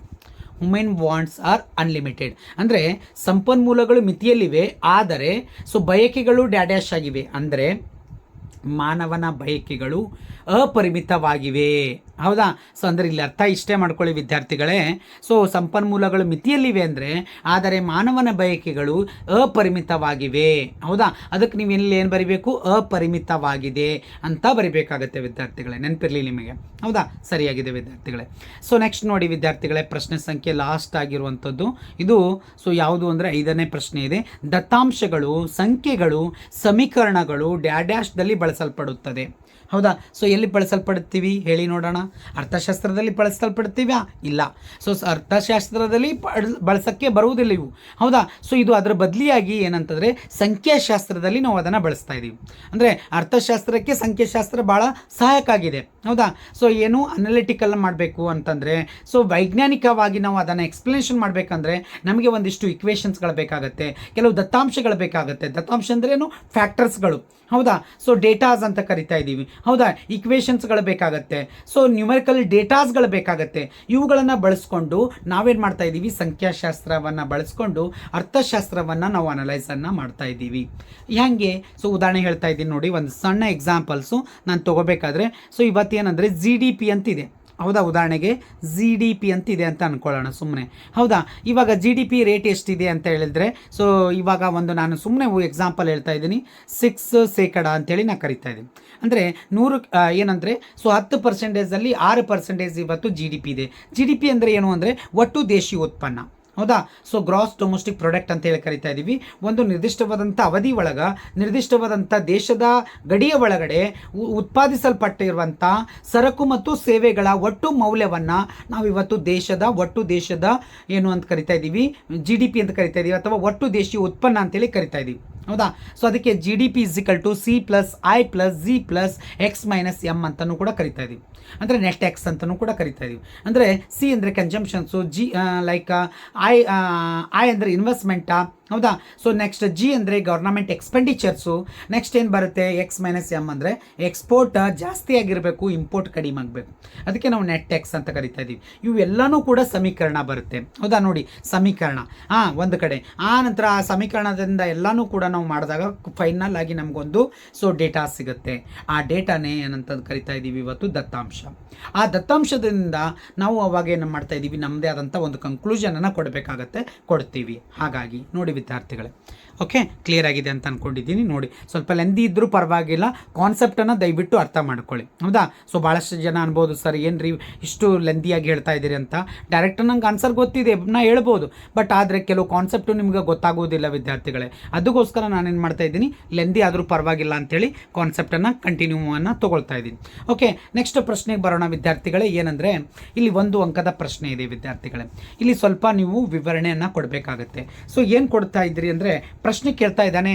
women wants are unlimited ಅಂದರೆ ಸಂಪನ್ಮೂಲಗಳು ಮಿತಿಯಲ್ಲಿವೆ, ಆದರೆ so ಬಯಕೆಗಳು ಡ್ಯಾಡ್ಯಾಶ್ ಆಗಿವೆ. ಅಂದರೆ ಮಾನವನ ಬಯಕೆಗಳು ಅಪರಿಮಿತವಾಗಿವೆ. ಹೌದಾ? ಸೊ ಅಂದರೆ ಇಲ್ಲಿ ಅರ್ಥ ಇಷ್ಟೇ ಮಾಡ್ಕೊಳ್ಳಿ ವಿದ್ಯಾರ್ಥಿಗಳೇ. ಸೊ ಸಂಪನ್ಮೂಲಗಳು ಮಿತಿಯಲ್ಲಿವೆ ಅಂದರೆ ಆದರೆ ಮಾನವನ ಬಯಕೆಗಳು ಅಪರಿಮಿತವಾಗಿವೆ. ಹೌದಾ? ಅದಕ್ಕೆ ನೀವು ಇಲ್ಲಿ ಏನು ಬರಿಬೇಕು? ಅಪರಿಮಿತವಾಗಿದೆ ಅಂತ ಬರಿಬೇಕಾಗತ್ತೆ ವಿದ್ಯಾರ್ಥಿಗಳೇ. ನೆನಪಿರಲಿ ನಿಮಗೆ. ಹೌದಾ? ಸರಿಯಾಗಿದೆ ವಿದ್ಯಾರ್ಥಿಗಳೇ. ಸೊ ನೆಕ್ಸ್ಟ್ ನೋಡಿ ವಿದ್ಯಾರ್ಥಿಗಳೇ, ಪ್ರಶ್ನೆ ಸಂಖ್ಯೆ ಲಾಸ್ಟ್ ಆಗಿರುವಂಥದ್ದು. ಇದು ಸೊ ಯಾವುದು ಅಂದರೆ ಐದನೇ ಪ್ರಶ್ನೆ ಇದೆ. ದತ್ತಾಂಶಗಳು, ಸಂಖ್ಯೆಗಳು, ಸಮೀಕರಣಗಳು ಡ್ಯಾಡ್ಯಾಶ್ದಲ್ಲಿ ಬಳಸಲ್ಪಡುತ್ತದೆ. ಹೌದಾ? ಸೊ ಎಲ್ಲಿ ಬಳಸಲ್ಪಡ್ತೀವಿ? ಹೇಳಿ ನೋಡೋಣ. ಅರ್ಥಶಾಸ್ತ್ರದಲ್ಲಿ ಬಳಸಲ್ಪಡ್ತೀವ ಇಲ್ಲ. ಸೊ ಅರ್ಥಶಾಸ್ತ್ರದಲ್ಲಿ ಬಳ್- ಬಳಸಕ್ಕೆ ಬರುವುದಿಲ್ಲ ಇವು. ಹೌದಾ? ಸೊ ಇದು ಅದರ ಬದಲಿಯಾಗಿ ಏನಂತಂದರೆ ಸಂಖ್ಯಾಶಾಸ್ತ್ರದಲ್ಲಿ ನಾವು ಅದನ್ನು ಬಳಸ್ತಾ ಇದ್ದೀವಿ ಅಂದರೆ ಅರ್ಥಶಾಸ್ತ್ರಕ್ಕೆ ಸಂಖ್ಯಾಶಾಸ್ತ್ರ ಭಾಳ ಸಹಾಯಕ ಆಗಿದೆ. ಹೌದಾ? ಸೊ ಏನು ಅನಲಿಟಿಕಲ್ ಮಾಡಬೇಕು ಅಂತಂದರೆ ಸೊ ವೈಜ್ಞಾನಿಕವಾಗಿ ನಾವು ಅದನ್ನು ಎಕ್ಸ್ಪ್ಲನೇಷನ್ ಮಾಡಬೇಕಂದ್ರೆ ನಮಗೆ ಒಂದಿಷ್ಟು ಇಕ್ವೇಷನ್ಸ್ಗಳು ಬೇಕಾಗುತ್ತೆ. ಕೆಲವು ದತ್ತಾಂಶಗಳು ಬೇಕಾಗುತ್ತೆ. ದತ್ತಾಂಶ ಅಂದ್ರೇನು ಫ್ಯಾಕ್ಟರ್ಸ್ಗಳು ಹೌದಾ? ಸೊ ಡೇಟಾಸ್ ಅಂತ ಕರಿತಾ ಇದ್ದೀವಿ ಹೌದಾ? ಇಕ್ವೇಷನ್ಸ್ಗಳು ಬೇಕಾಗತ್ತೆ. ಸೊ ನ್ಯೂಮರಿಕಲ್ ಡೇಟಾಸ್ಗಳು ಬೇಕಾಗತ್ತೆ. ಇವುಗಳನ್ನು ಬಳಸ್ಕೊಂಡು ನಾವೇನು ಮಾಡ್ತಾ ಇದ್ದೀವಿ? ಸಂಖ್ಯಾಶಾಸ್ತ್ರವನ್ನು ಬಳಸ್ಕೊಂಡು ಅರ್ಥಶಾಸ್ತ್ರವನ್ನು ನಾವು ಅನಲೈಸನ್ನು ಮಾಡ್ತಾ ಇದ್ದೀವಿ. ಹೆಂಗೆ ಸೊ ಉದಾಹರಣೆ ಹೇಳ್ತಾ ಇದ್ದೀನಿ ನೋಡಿ, ಒಂದು ಸಣ್ಣ ಎಕ್ಸಾಂಪಲ್ಸು ನಾನು ತೊಗೋಬೇಕಾದ್ರೆ. ಸೊ ಇವತ್ತೇನಂದರೆ ಜಿ ಡಿ ಪಿ ಅಂತಿದೆ. ಹೌದಾ ಉದಾಹರಣೆಗೆ ಜಿ ಡಿ ಪಿ ಅಂತಿದೆ ಅಂತ ಅಂದ್ಕೊಳ್ಳೋಣ ಸುಮ್ಮನೆ ಹೌದಾ? ಇವಾಗ ಜಿ ಡಿ ಪಿ ರೇಟ್ ಎಷ್ಟಿದೆ ಅಂತ ಹೇಳಿದ್ರೆ ಸೊ ಇವಾಗ ಒಂದು ನಾನು ಸುಮ್ಮನೆ ಎಕ್ಸಾಂಪಲ್ ಹೇಳ್ತಾ ಇದ್ದೀನಿ. ಸಿಕ್ಸ್ ಶೇಕಡ ಅಂತೇಳಿ ನಾನು ಕರಿತಾ ಇದ್ದೀನಿ. ಅಂದರೆ ನೂರು ಏನಂದರೆ ಸೊ ಹತ್ತು ಪರ್ಸೆಂಟೇಜಲ್ಲಿ ಆರು ಪರ್ಸೆಂಟೇಜ್ ಇವತ್ತು ಜಿ ಡಿ ಪಿ ಇದೆ. ಜಿ ಡಿ ಪಿ ಅಂದರೆ ಏನು? ಅಂದರೆ ಒಟ್ಟು ದೇಶೀಯ ಉತ್ಪನ್ನ. ಹೌದಾ? ಸೊ ಗ್ರಾಸ್ ಡೊಮೆಸ್ಟಿಕ್ ಪ್ರಾಡಕ್ಟ್ ಅಂತ ಹೇಳಿ ಕರಿತಾ ಇದ್ದೀವಿ ಒಂದು ನಿರ್ದಿಷ್ಟವಾದಂಥ ಅವಧಿ ಒಳಗ ನಿರ್ದಿಷ್ಟವಾದಂಥ ದೇಶದ ಗಡಿಯ ಒಳಗಡೆ ಉತ್ಪಾದಿಸಲ್ಪಟ್ಟಿರುವಂಥ ಸರಕು ಮತ್ತು ಸೇವೆಗಳ ಒಟ್ಟು ಮೌಲ್ಯವನ್ನು ನಾವು ಇವತ್ತು ದೇಶದ, ಒಟ್ಟು ದೇಶದ ಏನು ಅಂತ ಕರಿತಾ ಇದ್ದೀವಿ ಜಿ ಡಿ ಪಿ ಅಂತ ಕರಿತಾ ಇದ್ದೀವಿ ಅಥವಾ ಒಟ್ಟು ದೇಶೀಯ ಉತ್ಪನ್ನ ಅಂತೇಳಿ ಕರಿತಾ ಇದ್ದೀವಿ ಹೌದಾ? ಸೊ ಅದಕ್ಕೆ G D P is equal to C plus I plus G plus X minus M ಅಂತಲೂ ಕೂಡ ಕರಿತಾ ಇದ್ದೀವಿ ಅಂದರೆ ನೆಟ್ ಎಕ್ಸ್ ಅಂತಲೂ ಕೂಡ ಕರಿತಾ ಇದ್ದೀವಿ ಅಂದರೆ ಸಿ ಅಂದರೆ ಕನ್ಸಂಪ್ಷನ್ಸು ಜಿ ಲೈಕ್ ಐ ಅಂದರೆ ಇನ್ವೆಸ್ಟ್ಮೆಂಟಾ ಹೌದಾ? ಸೊ ನೆಕ್ಸ್ಟ್ ಜಿ ಅಂದರೆ ಗೌರ್ನಮೆಂಟ್ ಎಕ್ಸ್ಪೆಂಡಿಚರ್ಸು ನೆಕ್ಸ್ಟ್ ಏನು ಬರುತ್ತೆ? ಎಕ್ಸ್ ಮೈನಸ್ ಎಂ ಅಂದರೆ ಎಕ್ಸ್ಪೋರ್ಟ್ ಜಾಸ್ತಿ ಆಗಿರಬೇಕು ಇಂಪೋರ್ಟ್ ಕಡಿಮೆ ಆಗಬೇಕು. ಅದಕ್ಕೆ ನಾವು ನೆಟ್ ಟ್ಯಾಕ್ಸ್ ಅಂತ ಕರಿತಾ ಇದ್ದೀವಿ ಇವೆಲ್ಲನೂ ಕೂಡ ಸಮೀಕರಣ ಬರುತ್ತೆ. ಹೌದಾ? ನೋಡಿ, ಸಮೀಕರಣ. ಹಾಂ ಒಂದು ಕಡೆ. ಆ ನಂತರ ಆ ಸಮೀಕರಣದಿಂದ ಎಲ್ಲನೂ ಕೂಡ ನಾವು ಮಾಡಿದಾಗ ಫೈನಲ್ ಆಗಿ ನಮಗೊಂದು ಸೊ ಡೇಟಾ ಸಿಗುತ್ತೆ. ಆ ಡೇಟಾನೇ ಏನಂತ ಕರಿತಾ ಇದ್ದೀವಿ ಇವತ್ತು? ದತ್ತಾಂಶ. ಆ ದತ್ತಾಂಶದಿಂದ ನಾವು ಅವಾಗ ಏನು ಮಾಡ್ತಾ ಇದ್ದೀವಿ ನಮ್ಮದೇ ಆದಂಥ ಒಂದು ಕನ್ಕ್ಲೂಷನನ್ನು ಕೊಡಬೇಕಾಗತ್ತೆ, ಕೊಡ್ತೀವಿ. ಹಾಗಾಗಿ, ನೋಡಿ ವಿದ್ಯಾರ್ಥಿಗಳೇ. ಓಕೆ ಕ್ಲಿಯರ್ ಆಗಿದೆ ಅಂತ ಅಂದ್ಕೊಂಡಿದ್ದೀನಿ ನೋಡಿ. ಸ್ವಲ್ಪ ಲೆಂದಿ ಇದ್ದರೂ ಪರವಾಗಿಲ್ಲ. ಕಾನ್ಸೆಪ್ಟನ್ನು ದಯವಿಟ್ಟು ಅರ್ಥ ಮಾಡ್ಕೊಳ್ಳಿ. ಹೌದಾ? ಸೊ ಭಾಳಷ್ಟು ಜನ ಅನ್ಬೋದು, ಸರ್, ಏನು ರೀ ಇಷ್ಟು ಲೆಂದಿಯಾಗಿ ಹೇಳ್ತಾ ಇದ್ದೀರಿ ಅಂತ? ಡೈರೆಕ್ಟ್ ನಂಗೆ ಆನ್ಸರ್ ಗೊತ್ತಿದೆ, ನಾ ಹೇಳ್ಬೋದು. ಬಟ್ ಆದರೆ ಕೆಲವು ಕಾನ್ಸೆಪ್ಟು ನಿಮ್ಗೆ ಗೊತ್ತಾಗೋದಿಲ್ಲ ವಿದ್ಯಾರ್ಥಿಗಳೇ. ಅದಕ್ಕೋಸ್ಕರ ನಾನೇನು ಮಾಡ್ತಾ ಇದ್ದೀನಿ ಲೆಂದಿ ಆದರೂ ಪರವಾಗಿಲ್ಲ ಅಂತೇಳಿ ಕಾನ್ಸೆಪ್ಟನ್ನು ಕಂಟಿನ್ಯೂ ಅನ್ನು ತೊಗೊಳ್ತಾ ಇದ್ದೀನಿ. ಓಕೆ ನೆಕ್ಸ್ಟ್ ಪ್ರಶ್ನೆಗೆ ಬರೋಣ ವಿದ್ಯಾರ್ಥಿಗಳೇ, ಏನಂದರೆ, ಇಲ್ಲಿ ಒಂದು ಅಂಕದ ಪ್ರಶ್ನೆ ಇದೆ ವಿದ್ಯಾರ್ಥಿಗಳೇ. ಇಲ್ಲಿ ಸ್ವಲ್ಪ ನೀವು ವಿವರಣೆಯನ್ನು ಕೊಡಬೇಕಾಗತ್ತೆ. ಸೊ ಏನು ಕೊಡ್ತಾ ಇದ್ದೀರಿ ಅಂದರೆ ಪ್ರಶ್ನೆ ಕೇಳ್ತಾ ಇದ್ದಾನೆ.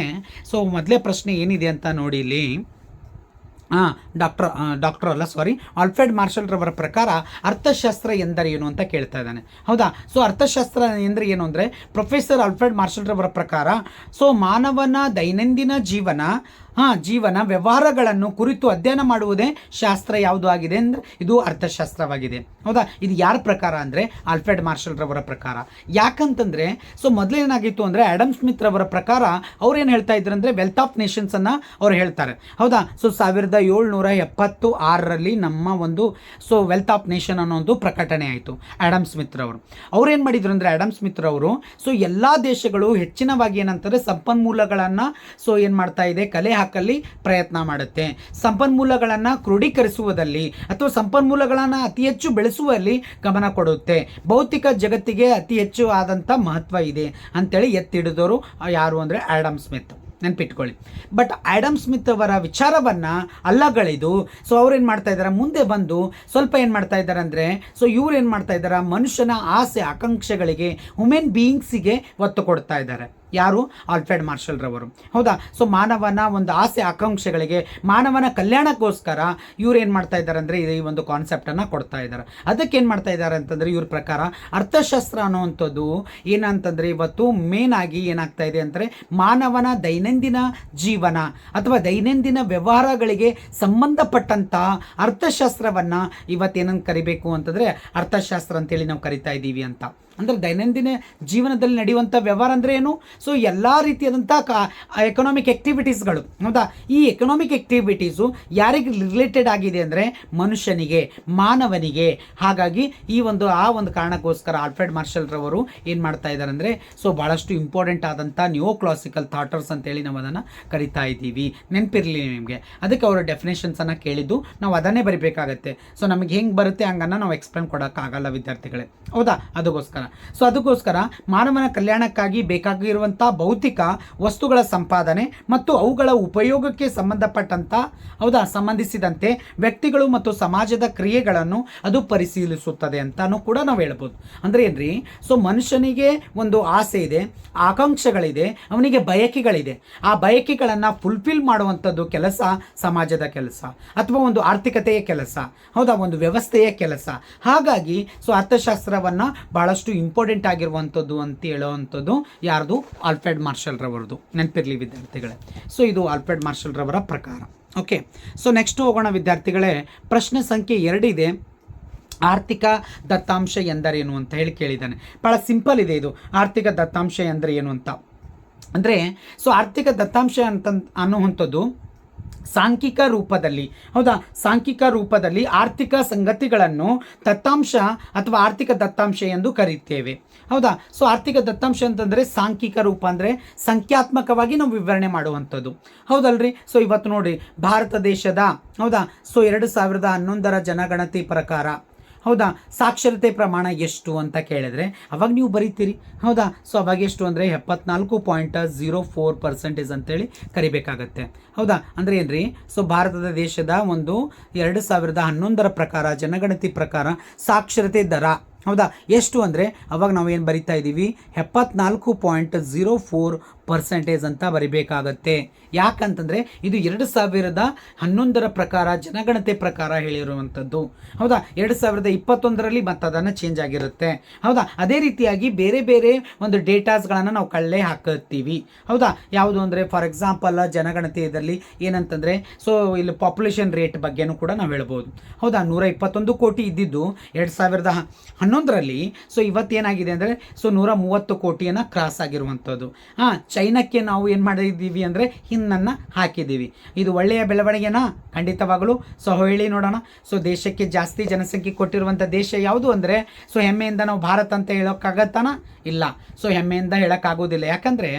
ಸೊ ಮೊದಲೇ ಪ್ರಶ್ನೆ ಏನಿದೆ ಅಂತ ನೋಡಿ ಇಲ್ಲಿ. ಹಾಂ ಡಾಕ್ಟರ್ ಡಾಕ್ಟರ್ ಅಲ್ಲ ಸಾರಿ ಆಲ್ಫ್ರೆಡ್ ಮಾರ್ಷಲ್ ರವರ ಪ್ರಕಾರ ಅರ್ಥಶಾಸ್ತ್ರ ಎಂದರೇನು ಅಂತ ಕೇಳ್ತಾ ಇದ್ದಾನೆ. ಹೌದಾ? ಸೊ ಅರ್ಥಶಾಸ್ತ್ರ ಎಂದರೆ ಏನು ಅಂದರೆ ಪ್ರೊಫೆಸರ್ ಆಲ್ಫ್ರೆಡ್ ಮಾರ್ಷಲ್ ರವರ ಪ್ರಕಾರ ಸೊ ಮಾನವನ ದೈನಂದಿನ ಜೀವನ ಹಾಂ, ಜೀವನ ವ್ಯವಹಾರಗಳನ್ನು ಕುರಿತು ಅಧ್ಯಯನ ಮಾಡುವುದೇ ಶಾಸ್ತ್ರ ಯಾವುದು ಆಗಿದೆ ಅಂದರೆ ಇದು ಅರ್ಥಶಾಸ್ತ್ರವಾಗಿದೆ. ಹೌದಾ? ಇದು ಯಾರ ಪ್ರಕಾರ ಅಂದರೆ ಆಲ್ಫ್ರೆಡ್ ಮಾರ್ಷಲ್ ರವರ ಪ್ರಕಾರ. ಯಾಕಂತಂದರೆ, ಸೊ ಮೊದಲೇನಾಗಿತ್ತು ಅಂದರೆ ಆ್ಯಡಮ್ ಸ್ಮಿತ್ ರವರ ಪ್ರಕಾರ ಅವ್ರು ಏನು ಹೇಳ್ತಾ ಇದ್ರು ಅಂದರೆ ವೆಲ್ತ್ ಆಫ್ ನೇಷನ್ಸನ್ನು ಅವ್ರು ಹೇಳ್ತಾರೆ. ಹೌದಾ? ಸೊ ಸಾವಿರದ ಏಳ್ನೂರ ಎಪ್ಪತ್ತು ಆರರಲ್ಲಿ ನಮ್ಮ ಒಂದು, ಸೊ ವೆಲ್ತ್ ಆಫ್ ನೇಷನ್ ಅನ್ನೋ ಒಂದು ಪ್ರಕಟಣೆ ಆಯಿತು ಆ್ಯಡಮ್ ಸ್ಮಿತ್ ರವರು. ಅವ್ರು ಏನು ಮಾಡಿದ್ರು ಅಂದರೆ ಆ್ಯಡಮ್ ಸ್ಮಿತ್ ರವರು, ಸೊ ಎಲ್ಲ ದೇಶಗಳು ಹೆಚ್ಚಿನವಾಗಿ ಏನಂತಾರೆ ಸಂಪನ್ಮೂಲಗಳನ್ನು, ಸೊ ಏನು ಮಾಡ್ತಾ ಇದೆ? ಕಲೆ ಹಾಕಲ್ಲಿ ಪ್ರಯತ್ನ ಮಾಡುತ್ತೆ. ಸಂಪನ್ಮೂಲಗಳನ್ನು ಕ್ರೋಢೀಕರಿಸುವುದಲ್ಲಿ ಅಥವಾ ಸಂಪನ್ಮೂಲಗಳನ್ನು ಅತಿ ಹೆಚ್ಚು ಬೆಳೆಸುವಲ್ಲಿ ಗಮನ ಕೊಡುತ್ತೆ. ಭೌತಿಕ ಜಗತ್ತಿಗೆ ಅತಿ ಹೆಚ್ಚು ಆದಂಥ ಮಹತ್ವ ಇದೆ ಅಂತೇಳಿ ಎತ್ತಿಡಿದವರು ಯಾರು ಅಂದರೆ ಆ್ಯಡಮ್ ಸ್ಮಿತ್. ನೆನ್ಪಿಟ್ಕೊಳ್ಳಿ. ಬಟ್ ಆ್ಯಡಮ್ ಸ್ಮಿತ್ ಅವರ ವಿಚಾರವನ್ನು ಅಲ್ಲಗಳಿದು, ಸೊ ಅವ್ರೇನು ಮಾಡ್ತಾ ಇದ್ದಾರೆ ಮುಂದೆ ಬಂದು ಸ್ವಲ್ಪ ಏನು ಮಾಡ್ತಾ ಇದ್ದಾರೆ ಅಂದರೆ, ಸೊ ಇವ್ರು ಏನು ಮಾಡ್ತಾ ಇದ್ದಾರೆ ಮನುಷ್ಯನ ಆಸೆ, ಆಕಾಂಕ್ಷೆಗಳಿಗೆ ಹುಮೆನ್ ಬೀಯಿಂಗ್ಸಿಗೆ ಒತ್ತು ಕೊಡ್ತಾ ಇದ್ದಾರೆ ಯಾರು? ಆಲ್ಫ್ರೆಡ್ ಮಾರ್ಷಲ್ ರವರು. ಹೌದಾ? ಸೊ ಮಾನವನ ಒಂದು ಆಸೆ, ಆಕಾಂಕ್ಷೆಗಳಿಗೆ ಮಾನವನ ಕಲ್ಯಾಣಕ್ಕೋಸ್ಕರ ಇವ್ರು ಏನು ಮಾಡ್ತಾ ಇದ್ದಾರೆ ಅಂದರೆ ಈ ಒಂದು ಕಾನ್ಸೆಪ್ಟನ್ನು ಕೊಡ್ತಾ ಇದ್ದಾರೆ. ಅದಕ್ಕೆ ಏನು ಮಾಡ್ತಾ ಇದ್ದಾರೆ ಅಂತಂದರೆ ಇವ್ರ ಪ್ರಕಾರ ಅರ್ಥಶಾಸ್ತ್ರ ಅನ್ನುವಂಥದ್ದು ಏನಂತಂದರೆ ಇವತ್ತು ಮೇನ್ ಆಗಿ ಏನಾಗ್ತಾ ಇದೆ ಅಂದರೆ ಮಾನವನ ದೈನಂದಿನ ಜೀವನ ಅಥವಾ ದೈನಂದಿನ ವ್ಯವಹಾರಗಳಿಗೆ ಸಂಬಂಧಪಟ್ಟಂಥ ಅರ್ಥಶಾಸ್ತ್ರವನ್ನು ಇವತ್ತೇನಂತ ಕರಿಬೇಕು ಅಂತಂದರೆ ಅರ್ಥಶಾಸ್ತ್ರ ಅಂತೇಳಿ ನಾವು ಕರಿತಾ ಇದ್ದೀವಿ ಅಂತ. ಅಂದರೆ ದೈನಂದಿನ ಜೀವನದಲ್ಲಿ ನಡೆಯುವಂಥ ವ್ಯವಹಾರ ಅಂದರೆ ಏನು? ಸೊ ಎಲ್ಲ ರೀತಿಯಾದಂಥ ಕಾ ಎಕನಾಮಿಕ್ ಆ್ಯಕ್ಟಿವಿಟೀಸ್ಗಳು ಹೌದಾ? ಈ ಎಕನಾಮಿಕ್ ಆ್ಯಕ್ಟಿವಿಟೀಸು ಯಾರಿಗೆ ರಿಲೇಟೆಡ್ ಆಗಿದೆ ಅಂದರೆ ಮನುಷ್ಯನಿಗೆ, ಮಾನವನಿಗೆ. ಹಾಗಾಗಿ ಈ ಒಂದು, ಆ ಒಂದು ಕಾರಣಕ್ಕೋಸ್ಕರ ಆಲ್ಫ್ರೆಡ್ ಮಾರ್ಷಲ್ ರವರು ಏನು ಮಾಡ್ತಾ ಇದ್ದಾರೆ ಅಂದರೆ ಸೊ ಭಾಳಷ್ಟು ಇಂಪಾರ್ಟೆಂಟ್ ಆದಂಥ ನ್ಯೂ ಕ್ಲಾಸಿಕಲ್ ಥಾಟರ್ಸ್ ಅಂತೇಳಿ ನಾವು ಅದನ್ನು ಕರಿತಾ ಇದ್ದೀವಿ. ನೆನಪಿರಲಿ ನಿಮಗೆ. ಅದಕ್ಕೆ ಅವರ ಡೆಫಿನೇಷನ್ಸನ್ನು ಕೇಳಿದ್ದು ನಾವು ಅದನ್ನೇ ಬರಿಬೇಕಾಗತ್ತೆ. ಸೊ ನಮಗೆ ಹೆಂಗೆ ಬರುತ್ತೆ ಹಂಗನ್ನು ನಾವು ಎಕ್ಸ್ಪ್ಲೇನ್ ಕೊಡೋಕ್ಕಾಗಲ್ಲ ವಿದ್ಯಾರ್ಥಿಗಳೇ. ಹೌದಾ? ಅದಕ್ಕೋಸ್ಕರ. ಸೊ ಅದಕ್ಕೋಸ್ಕರ ಮಾನವನ ಕಲ್ಯಾಣಕ್ಕಾಗಿ ಬೇಕಾಗಿರುವಂಥ ಭೌತಿಕ ವಸ್ತುಗಳ ಸಂಪಾದನೆ ಮತ್ತು ಅವುಗಳ ಉಪಯೋಗಕ್ಕೆ ಸಂಬಂಧಪಟ್ಟಂಥ ಹೌದಾ, ಸಂಬಂಧಿಸಿದಂತೆ ವ್ಯಕ್ತಿಗಳು ಮತ್ತು ಸಮಾಜದ ಕ್ರಿಯೆಗಳನ್ನು ಅದು ಪರಿಶೀಲಿಸುತ್ತದೆ ಅಂತಾನು ಕೂಡ ನಾವು ಹೇಳ್ಬೋದು. ಅಂದರೆ ಏನ್ರಿ? ಸೊ ಮನುಷ್ಯನಿಗೆ ಒಂದು ಆಸೆ ಇದೆ, ಆಕಾಂಕ್ಷೆಗಳಿದೆ, ಅವನಿಗೆ ಬಯಕೆಗಳಿದೆ. ಆ ಬಯಕೆಗಳನ್ನು ಫುಲ್ಫಿಲ್ ಮಾಡುವಂಥದ್ದು ಕೆಲಸ ಸಮಾಜದ ಕೆಲಸ ಅಥವಾ ಒಂದು ಆರ್ಥಿಕತೆಯ ಕೆಲಸ, ಹೌದಾ, ಒಂದು ವ್ಯವಸ್ಥೆಯ ಕೆಲಸ. ಹಾಗಾಗಿ ಸೊ ಅರ್ಥಶಾಸ್ತ್ರವನ್ನು ಭಾಳಷ್ಟು ಇಂಪಾರ್ಟೆಂಟ್ ಆಗಿರುವಂಥದ್ದು ಅಂತ ಹೇಳುವಂಥದ್ದು ಯಾರ್ದು? ಆಲ್ಫ್ರೆಡ್ ಮಾರ್ಷಲ್ ರವರದು. ನೆನಪಿರಲಿ ವಿದ್ಯಾರ್ಥಿಗಳೇ. ಸೊ ಇದು ಆಲ್ಫ್ರೆಡ್ ಮಾರ್ಷಲ್ ರವರ ಪ್ರಕಾರ. ಓಕೆ ಸೊ ನೆಕ್ಸ್ಟ್ ಹೋಗೋಣ ವಿದ್ಯಾರ್ಥಿಗಳೇ. ಪ್ರಶ್ನೆ ಸಂಖ್ಯೆ ಎರಡಿದೆ. ಆರ್ಥಿಕ ದತ್ತಾಂಶ ಎಂದರೇನು ಅಂತ ಹೇಳಿ ಕೇಳಿದ್ದಾನೆ. ಭಾಳ ಸಿಂಪಲ್ ಇದೆ ಇದು. ಆರ್ಥಿಕ ದತ್ತಾಂಶ ಎಂದರೆ ಏನು ಅಂತ. ಅಂದರೆ ಸೊ ಆರ್ಥಿಕ ದತ್ತಾಂಶ ಅಂತ ಅನ್ನುವಂಥದ್ದು ಸಾಂಖ್ಯಿಕ ರೂಪದಲ್ಲಿ, ಹೌದಾ? ಸಾಂಖ್ಯಿಕ ರೂಪದಲ್ಲಿ ಆರ್ಥಿಕ ಸಂಗತಿಗಳನ್ನು ದತ್ತಾಂಶ ಅಥವಾ ಆರ್ಥಿಕ ದತ್ತಾಂಶ ಎಂದು ಕರೆಯುತ್ತೇವೆ ಹೌದಾ? ಸೊ ಆರ್ಥಿಕ ದತ್ತಾಂಶ ಅಂತಂದರೆ ಸಾಂಖ್ಯಿಕ ರೂಪ ಅಂದರೆ ಸಂಖ್ಯಾತ್ಮಕವಾಗಿ ನಾವು ವಿವರಣೆ ಮಾಡುವಂಥದ್ದು, ಹೌದಲ್ರಿ? ಸೊ ಇವತ್ತು ನೋಡಿ, ಭಾರತ ದೇಶದ, ಹೌದಾ? ಸೊ ಎರಡು ಸಾವಿರದ ಹನ್ನೊಂದರ ಜನಗಣತಿ ಪ್ರಕಾರ ಹೌದಾ? ಸಾಕ್ಷರತೆ ಪ್ರಮಾಣ ಎಷ್ಟು ಅಂತ ಕೇಳಿದ್ರೆ, ಅವಾಗ ನೀವು ಬರೀತೀರಿ. ಹೌದಾ? ಸೊ ಅವಾಗ ಎಷ್ಟು ಅಂದರೆ ಎಪ್ಪತ್ನಾಲ್ಕು ಪಾಯಿಂಟ್ ಝೀರೋ ಫೋರ್ ಪರ್ಸೆಂಟೇಜ್ ಅಂತೇಳಿ ಕರಿಬೇಕಾಗತ್ತೆ. ಹೌದಾ? ಅಂದರೆ ಏನ್ರಿ? ಸೊ ಭಾರತದ ದೇಶದ ಒಂದು ಎರಡು ಸಾವಿರದ ಹನ್ನೊಂದರ ಪ್ರಕಾರ, ಜನಗಣತಿ ಪ್ರಕಾರ ಸಾಕ್ಷರತೆ ದರ. ಹೌದಾ? ಎಷ್ಟು ಅಂದರೆ, ಅವಾಗ ನಾವು ಏನು ಬರಿತಾ ಇದ್ದೀವಿ ಎಪ್ಪತ್ನಾಲ್ಕು ಪಾಯಿಂಟ್ ಝೀರೋ ಫೋರ್ ಪರ್ಸೆಂಟೇಜ್ ಅಂತ ಬರಿಬೇಕಾಗತ್ತೆ. ಯಾಕಂತಂದರೆ ಇದು ಎರಡು ಸಾವಿರದ ಹನ್ನೊಂದರ ಪ್ರಕಾರ, ಜನಗಣತೆ ಪ್ರಕಾರ ಹೇಳಿರುವಂಥದ್ದು. ಹೌದಾ? ಎರಡು ಸಾವಿರದ ಇಪ್ಪತ್ತೊಂದರಲ್ಲಿ ಮತ್ತು ಅದನ್ನು ಚೇಂಜ್ ಆಗಿರುತ್ತೆ. ಹೌದಾ? ಅದೇ ರೀತಿಯಾಗಿ ಬೇರೆ ಬೇರೆ ಒಂದು ಡೇಟಾಸ್ಗಳನ್ನು ನಾವು ಕಳ್ಳೆ ಹಾಕುತ್ತೀವಿ. ಹೌದಾ? ಯಾವುದು ಅಂದರೆ ಫಾರ್ ಎಕ್ಸಾಂಪಲ್ ಜನಗಣತಿಯಲ್ಲಿ ಏನಂತಂದರೆ ಸೊ ಇಲ್ಲಿ ಪಾಪ್ಯುಲೇಷನ್ ರೇಟ್ ಬಗ್ಗೆನೂ ಕೂಡ ನಾವು ಹೇಳ್ಬೋದು. ಹೌದಾ? ನೂರ ಇಪ್ಪತ್ತೊಂದು ಕೋಟಿ ಇದ್ದಿದ್ದು ಎರಡು ಸಾವಿರದ ಹನ್ನೊಂದರಲ್ಲಿ ಸೊ ಇವತ್ತೇನಾಗಿದೆ ಅಂದರೆ ಸೊ ನೂರ ಮೂವತ್ತು ಕೋಟಿಯನ್ನು ಕ್ರಾಸ್ ಆಗಿರುವಂಥದ್ದು. ಹಾಂ ಚೈನಕ್ಕೆ ನಾವು ಏನು ಮಾಡಿದ್ದೀವಿ ಅಂದರೆ ಹಿಂದನ್ನು ಹಾಕಿದ್ದೀವಿ. ಇದು ಒಳ್ಳೆಯ ಬೆಳವಣಿಗೆನಾ? ಖಂಡಿತವಾಗಲೂ. ಸೊ ಹೇಳಿ ನೋಡೋಣ. ಸೊ ದೇಶಕ್ಕೆ ಜಾಸ್ತಿ ಜನಸಂಖ್ಯೆ ಕೊಟ್ಟಿರುವಂಥ ದೇಶ ಯಾವುದು ಅಂದರೆ, ಸೊ ಹೆಮ್ಮೆಯಿಂದ ನಾವು ಭಾರತ ಅಂತ ಹೇಳೋಕ್ಕಾಗತ್ತಾನ? ಇಲ್ಲ. ಸೊ ಹೆಮ್ಮೆಯಿಂದ ಹೇಳೋಕ್ಕಾಗೋದಿಲ್ಲ ಯಾಕಂದರೆ,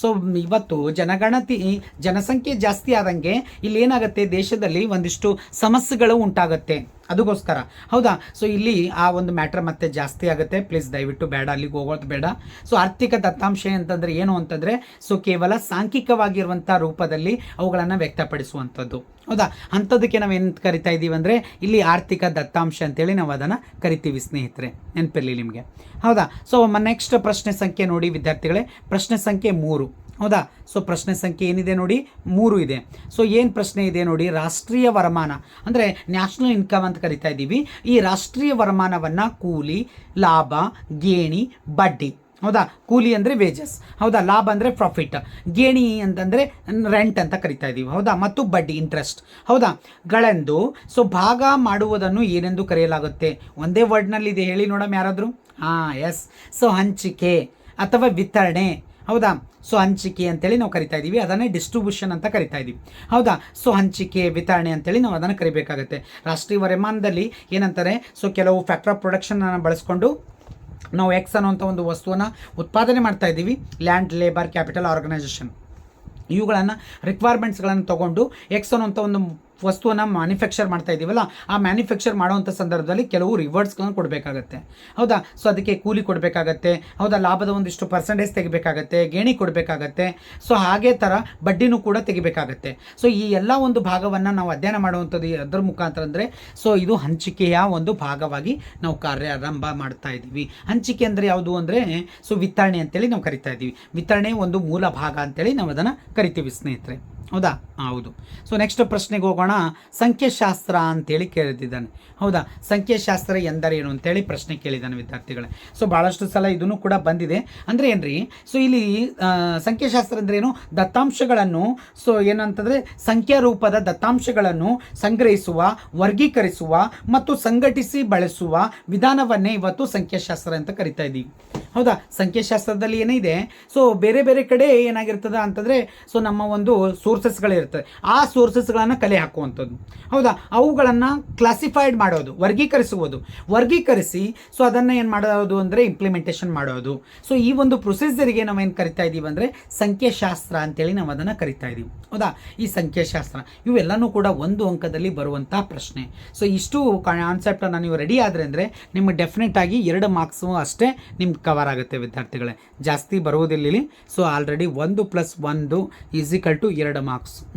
ಸೊ ಇವತ್ತು ಜನಗಣತಿ, ಜನಸಂಖ್ಯೆ ಜಾಸ್ತಿ ಆದಂಗೆ ಇಲ್ಲಿ ಏನಾಗುತ್ತೆ? ದೇಶದಲ್ಲಿ ಒಂದಿಷ್ಟು ಸಮಸ್ಯೆಗಳು ಉಂಟಾಗುತ್ತೆ. ಅದಕ್ಕೋಸ್ಕರ ಹೌದಾ? ಸೊ ಇಲ್ಲಿ ಆ ಒಂದು ಮ್ಯಾಟ್ರ್ ಮತ್ತೆ ಜಾಸ್ತಿ ಆಗುತ್ತೆ. ಪ್ಲೀಸ್ ದಯವಿಟ್ಟು ಬೇಡ, ಅಲ್ಲಿಗೆ ಹೋಗೋದು ಬೇಡ. ಸೊ ಆರ್ಥಿಕ ದತ್ತಾಂಶ ಅಂತಂದರೆ ಏನು ಅಂತಂದರೆ ಸೊ ಕೇವಲ ಸಾಂಖ್ಯಿಕವಾಗಿರುವಂಥ ರೂಪದಲ್ಲಿ ಅವುಗಳನ್ನು ವ್ಯಕ್ತಪಡಿಸುವಂಥದ್ದು. ಹೌದಾ? ಅಂಥದ್ದಕ್ಕೆ ನಾವು ಏನು ಕರಿತಾ ಇದ್ದೀವಿ ಅಂದರೆ, ಇಲ್ಲಿ ಆರ್ಥಿಕ ದತ್ತಾಂಶ ಅಂತೇಳಿ ನಾವು ಅದನ್ನು ಕರಿತೀವಿ, ಸ್ನೇಹಿತರೆ. ನೆನಪಿರಲಿ ನಿಮಗೆ. ಹೌದಾ? ಸೊ ನೆಕ್ಸ್ಟ್ ಪ್ರಶ್ನೆ ಸಂಖ್ಯೆ ನೋಡಿ, ವಿದ್ಯಾರ್ಥಿಗಳೇ. ಪ್ರಶ್ನೆ ಸಂಖ್ಯೆ ಮೂರು. ಹೌದಾ? ಸೊ ಪ್ರಶ್ನೆ ಸಂಖ್ಯೆ ಏನಿದೆ ನೋಡಿ? ಮೂರು ಇದೆ. ಸೊ ಏನು ಪ್ರಶ್ನೆ ಇದೆ ನೋಡಿ? ರಾಷ್ಟ್ರೀಯ ವರಮಾನ. ಅಂದರೆ ನ್ಯಾಷನಲ್ ಇನ್ಕಮ್ ಅಂತ ಕರಿತಾ ಇದ್ದೀವಿ. ಈ ರಾಷ್ಟ್ರೀಯ ವರಮಾನವನ್ನು ಕೂಲಿ, ಲಾಭ, ಗೇಣಿ, ಬಡ್ಡಿ. ಹೌದಾ? ಕೂಲಿ ಅಂದರೆ ವೇಜಸ್ ಹೌದಾ? ಲಾಭ ಅಂದರೆ ಪ್ರಾಫಿಟ್ ಗೇಣಿ ಅಂತಂದರೆ ರೆಂಟ್ ಅಂತ ಕರಿತಾ ಇದ್ದೀವಿ. ಹೌದಾ? ಮತ್ತು ಬಡ್ಡಿ ಇಂಟ್ರೆಸ್ಟ್ ಹೌದಾ? ಗಳೆಂದು ಸೊ ಭಾಗ ಮಾಡುವುದನ್ನು ಏನೆಂದು ಕರೆಯಲಾಗುತ್ತೆ? ಒಂದೇ ವರ್ಡ್ನಲ್ಲಿ ಇದೆ ಹೇಳಿ ನೋಡಮ್ ಯಾರಾದರೂ? ಹಾಂ ಎಸ್ ಸೊ ಹಂಚಿಕೆ ಅಥವಾ ವಿತರಣೆ. ಹೌದಾ? ಸೊ ಹಂಚಿಕೆ ಅಂತೇಳಿ ನಾವು ಕರಿತಾ ಇದ್ದೀವಿ ಅದನ್ನೇ ಡಿಸ್ಟ್ರಿಬ್ಯೂಷನ್ ಅಂತ ಕರಿತಾ ಇದ್ದೀವಿ ಹೌದಾ? ಸೊ ಹಂಚಿಕೆ, ವಿತರಣೆ ಅಂತೇಳಿ ನಾವು ಅದನ್ನು ಕರಿಬೇಕಾಗುತ್ತೆ. ರಾಷ್ಟ್ರೀಯ ವರಮಾನದಲ್ಲಿ ಏನಂತಾರೆ? ಸೊ ಕೆಲವು ಫ್ಯಾಕ್ಟ್ರಿ ಆಫ್ ಪ್ರೊಡಕ್ಷನ್ ಬಳಸ್ಕೊಂಡು ನಾವು ಎಕ್ಸ್ ಅನ್ನೋಂಥ ಒಂದು ವಸ್ತುವನ್ನು ಉತ್ಪಾದನೆ ಮಾಡ್ತಾ ಇದ್ದೀವಿ ಲ್ಯಾಂಡ್ ಲೇಬರ್ ಕ್ಯಾಪಿಟಲ್ ಆರ್ಗನೈಸೇಷನ್ ಇವುಗಳನ್ನು ರಿಕ್ವೈರ್ಮೆಂಟ್ಸ್ಗಳನ್ನು ತೊಗೊಂಡು ಎಕ್ಸ್ ಅನ್ನೋಂಥ ಒಂದು ವಸ್ತುವನ್ನು ಮ್ಯಾನುಫ್ಯಾಕ್ಚರ್ ಮಾಡ್ತಾ ಇದ್ದೀವಲ್ಲ ಆ ಮ್ಯಾನುಫ್ಯಾಕ್ಚರ್ ಮಾಡುವಂಥ ಸಂದರ್ಭದಲ್ಲಿ ಕೆಲವು ರಿವರ್ಡ್ಸ್ಗಳನ್ನು ಕೊಡಬೇಕಾಗತ್ತೆ. ಹೌದಾ? ಸೊ ಅದಕ್ಕೆ ಕೂಲಿ ಕೊಡಬೇಕಾಗತ್ತೆ, ಹೌದಾ? ಲಾಭದ ಒಂದಿಷ್ಟು ಪರ್ಸೆಂಟೇಜ್ ತೆಗಿಬೇಕಾಗತ್ತೆ, ಗೇಣಿ ಕೊಡಬೇಕಾಗತ್ತೆ. ಸೊ ಹಾಗೆ ಥರ ಬಡ್ಡಿನೂ ಕೂಡ ತೆಗಿಬೇಕಾಗತ್ತೆ. ಸೊ ಈ ಎಲ್ಲ ಒಂದು ಭಾಗವನ್ನು ನಾವು ಅಧ್ಯಯನ ಮಾಡುವಂಥದ್ದು ಅದರ ಮುಖಾಂತರ ಅಂದರೆ ಸೊ ಇದು ಹಂಚಿಕೆಯ ಒಂದು ಭಾಗವಾಗಿ ನಾವು ಕಾರ್ಯಾರಂಭ ಮಾಡ್ತಾ ಇದ್ದೀವಿ ಹಂಚಿಕೆ ಅಂದರೆ ಯಾವುದು ಅಂದರೆ ಸೊ ವಿತರಣೆ ಅಂತೇಳಿ ನಾವು ಕರಿತಾ ಇದ್ದೀವಿ ವಿತರಣೆ ಒಂದು ಮೂಲ ಭಾಗ ಅಂತೇಳಿ ನಾವು ಅದನ್ನು ಕರಿತೀವಿ, ಸ್ನೇಹಿತರೆ. ಹೌದಾ? ಹೌದು. ಸೊ ನೆಕ್ಸ್ಟ್ ಪ್ರಶ್ನೆಗೆ ಹೋಗೋಣ. ಸಂಖ್ಯಾಶಾಸ್ತ್ರ ಅಂತೇಳಿ ಕೇಳಿದ್ದಾನೆ ಹೌದಾ? ಸಂಖ್ಯಾಶಾಸ್ತ್ರ ಎಂದರೇನು ಅಂತೇಳಿ ಪ್ರಶ್ನೆ ಕೇಳಿದ್ದಾನೆ ವಿದ್ಯಾರ್ಥಿಗಳೇ. ಸೊ ಭಾಳಷ್ಟು ಸಲ ಇದನ್ನು ಕೂಡ ಬಂದಿದೆ. ಅಂದರೆ ಏನ್ರಿ? ಸೊ ಇಲ್ಲಿ ಸಂಖ್ಯಾಶಾಸ್ತ್ರ ಅಂದ್ರೆ ಏನು ದತ್ತಾಂಶಗಳನ್ನು ಸೊ ಏನಂತಂದರೆ ಸಂಖ್ಯಾ ರೂಪದ ದತ್ತಾಂಶಗಳನ್ನು ಸಂಗ್ರಹಿಸುವ, ವರ್ಗೀಕರಿಸುವ ಮತ್ತು ಸಂಘಟಿಸಿ ಬಳಸುವ ವಿಧಾನವನ್ನೇ ಇವತ್ತು ಸಂಖ್ಯಾಶಾಸ್ತ್ರ ಅಂತ ಕರಿತಾ ಇದ್ದೀವಿ ಹೌದಾ? ಸಂಖ್ಯಾಶಾಸ್ತ್ರದಲ್ಲಿ ಏನಿದೆ? ಸೊ ಬೇರೆ ಬೇರೆ ಕಡೆ ಏನಾಗಿರ್ತದ ಅಂತಂದರೆ ಸೊ ನಮ್ಮ ಒಂದು ಸೋರ್ಸಸ್ಗಳಿರ್ತದೆ ಆ ಸೋರ್ಸಸ್ಗಳನ್ನು ಕಲೆ ಹಾಕುವಂಥದ್ದು. ಹೌದಾ? ಅವುಗಳನ್ನು ಕ್ಲಾಸಿಫೈಡ್ ಮಾಡೋದು, ವರ್ಗೀಕರಿಸುವುದು. ವರ್ಗೀಕರಿಸಿ ಸೊ ಅದನ್ನು ಏನು ಮಾಡೋದು ಅಂದರೆ ಇಂಪ್ಲಿಮೆಂಟೇಷನ್ ಮಾಡೋದು. ಸೊ ಈ ಒಂದು ಪ್ರೊಸೀಜರಿಗೆ ನಾವು ಏನು ಕರಿತಾ ಇದ್ದೀವಿ ಅಂದರೆ ಸಂಖ್ಯಾಶಾಸ್ತ್ರ ಅಂತೇಳಿ ನಾವು ಅದನ್ನು ಕರಿತಾ ಇದ್ದೀವಿ ಹೌದಾ? ಈ ಸಂಖ್ಯಾಶಾಸ್ತ್ರ, ಇವೆಲ್ಲನೂ ಕೂಡ ಒಂದು ಅಂಕದಲ್ಲಿ ಬರುವಂಥ ಪ್ರಶ್ನೆ. ಸೊ ಇಷ್ಟು ಕಾನ್ಸೆಪ್ಟ್ ನಾನು ನೀವು ರೆಡಿ ಆದರೆ ಅಂದರೆ ನಿಮಗೆ ಡೆಫಿನೆಟ್ ಆಗಿ ಎರಡು ಮಾರ್ಕ್ಸು ಅಷ್ಟೇ ನಿಮ್ಗೆ ಕವರ್ ಆಗುತ್ತೆ ವಿದ್ಯಾರ್ಥಿಗಳೇ. ಜಾಸ್ತಿ ಬರುವುದಿಲ್ಲ ಸೊ ಆಲ್ರೆಡಿ ಒಂದು ಪ್ಲಸ್ ಒಂದು ಈಸಿಕಲ್ ಟು ಎರಡು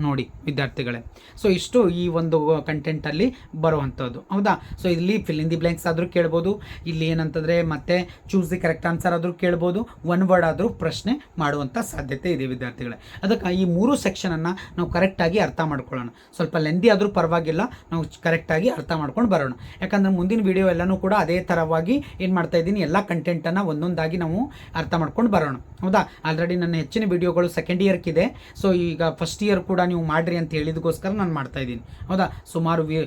ನೋಡಿ ವಿದ್ಯಾರ್ಥಿಗಳೇ. ಸೊ ಇಷ್ಟು ಈ ಒಂದು ಕಂಟೆಂಟಲ್ಲಿ ಬರುವಂಥದ್ದು. ಹೌದಾ? ಸೊ ಇಲ್ಲಿ ಫಿಲ್ ಇನ್ ದಿ ಬ್ಲ್ಯಾಂಕ್ಸ್ ಆದರೂ ಕೇಳ್ಬೋದು. ಇಲ್ಲಿ ಏನಂತಂದರೆ ಮತ್ತೆ ಚೂಸ್ ದಿ ಕರೆಕ್ಟ್ ಆನ್ಸರ್ ಆದರೂ ಕೇಳ್ಬೋದು. ಒನ್ ವರ್ಡ್ ಆದರೂ ಪ್ರಶ್ನೆ ಮಾಡುವಂಥ ಸಾಧ್ಯತೆ ಇದೆ ವಿದ್ಯಾರ್ಥಿಗಳೇ. ಅದಕ್ಕೆ ಈ ಮೂರು ಸೆಕ್ಷನನ್ನು ನಾವು ಕರೆಕ್ಟಾಗಿ ಅರ್ಥ ಮಾಡ್ಕೊಳ್ಳೋಣ. ಸ್ವಲ್ಪ ಲೆಂದಿ ಆದರೂ ಪರವಾಗಿಲ್ಲ, ನಾವು ಕರೆಕ್ಟಾಗಿ ಅರ್ಥ ಮಾಡ್ಕೊಂಡು ಬರೋಣ. ಯಾಕಂದರೆ ಮುಂದಿನ ವಿಡಿಯೋ ಎಲ್ಲನೂ ಕೂಡ ಅದೇ ಥರವಾಗಿ ಏನು ಮಾಡ್ತಾ ಇದ್ದೀನಿ, ಎಲ್ಲ ಕಂಟೆಂಟನ್ನು ಒಂದೊಂದಾಗಿ ನಾವು ಅರ್ಥ ಮಾಡ್ಕೊಂಡು ಬರೋಣ. ಹೌದಾ? ಆಲ್ರೆಡಿ ನನ್ನ ಹೆಚ್ಚಿನ ವಿಡಿಯೋಗಳು ಸೆಕೆಂಡ್ ಇಯರ್ಕಿದೆ ಸೊ ಈಗ ಫಸ್ಟ್ ಇಯರ್ ಕೂಡ ನೀವು ಮಾಡಿರಿ ಅಂತ ಹೇಳಿದಕ್ಕೋಸ್ಕರ ನಾನು ಮಾಡ್ತಾ ಇದ್ದೀನಿ. ಹೌದಾ? ಸುಮಾರು ವಿ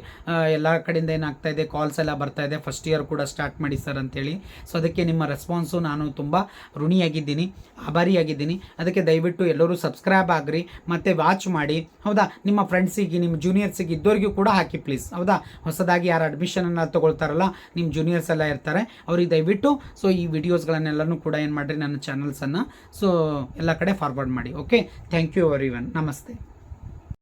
ಎಲ್ಲ ಕಡೆಯಿಂದ ಏನಾಗ್ತಾ ಇದೆ ಕಾಲ್ಸ್ ಎಲ್ಲ ಬರ್ತಾ ಇದೆ ಫಸ್ಟ್ ಇಯರ್ ಕೂಡ ಸ್ಟಾರ್ಟ್ ಮಾಡಿ ಸರ್ ಅಂತೇಳಿ. ಸೊ ಅದಕ್ಕೆ ನಿಮ್ಮ ರೆಸ್ಪಾನ್ಸು ನಾನು ತುಂಬ ಋಣಿಯಾಗಿದ್ದೀನಿ, ಆಭಾರಿಯಾಗಿದ್ದೀನಿ. ಅದಕ್ಕೆ ದಯವಿಟ್ಟು ಎಲ್ಲರೂ ಸಬ್ಸ್ಕ್ರೈಬ್ ಆಗ್ರಿ, ಮತ್ತು ವಾಚ್ ಮಾಡಿ. ಹೌದಾ? ನಿಮ್ಮ ಫ್ರೆಂಡ್ಸಿಗೆ ನಿಮ್ಮ ಜೂನಿಯರ್ಸಿಗೆ ಇದ್ದವ್ರಿಗೂ ಕೂಡ ಹಾಕಿ ಪ್ಲೀಸ್ ಹೌದಾ? ಹೊಸದಾಗಿ ಯಾರು ಅಡ್ಮಿಷನನ್ನು ತೊಗೊಳ್ತಾರಲ್ಲ ನಿಮ್ಮ ಜೂನಿಯರ್ಸ್ ಎಲ್ಲ ಇರ್ತಾರೆ, ಅವ್ರಿಗೆ ದಯವಿಟ್ಟು. ಸೊ ಈ ವಿಡಿಯೋಸ್ಗಳನ್ನೆಲ್ಲನೂ ಕೂಡ ಏನು ಮಾಡಿರಿ, ನನ್ನ ಚಾನಲ್ಸನ್ನು ಸೊ ಎಲ್ಲ ಕಡೆ ಫಾರ್ವರ್ಡ್ ಮಾಡಿ okay thank you everyone ನಮಸ್ತೆ. Namastê.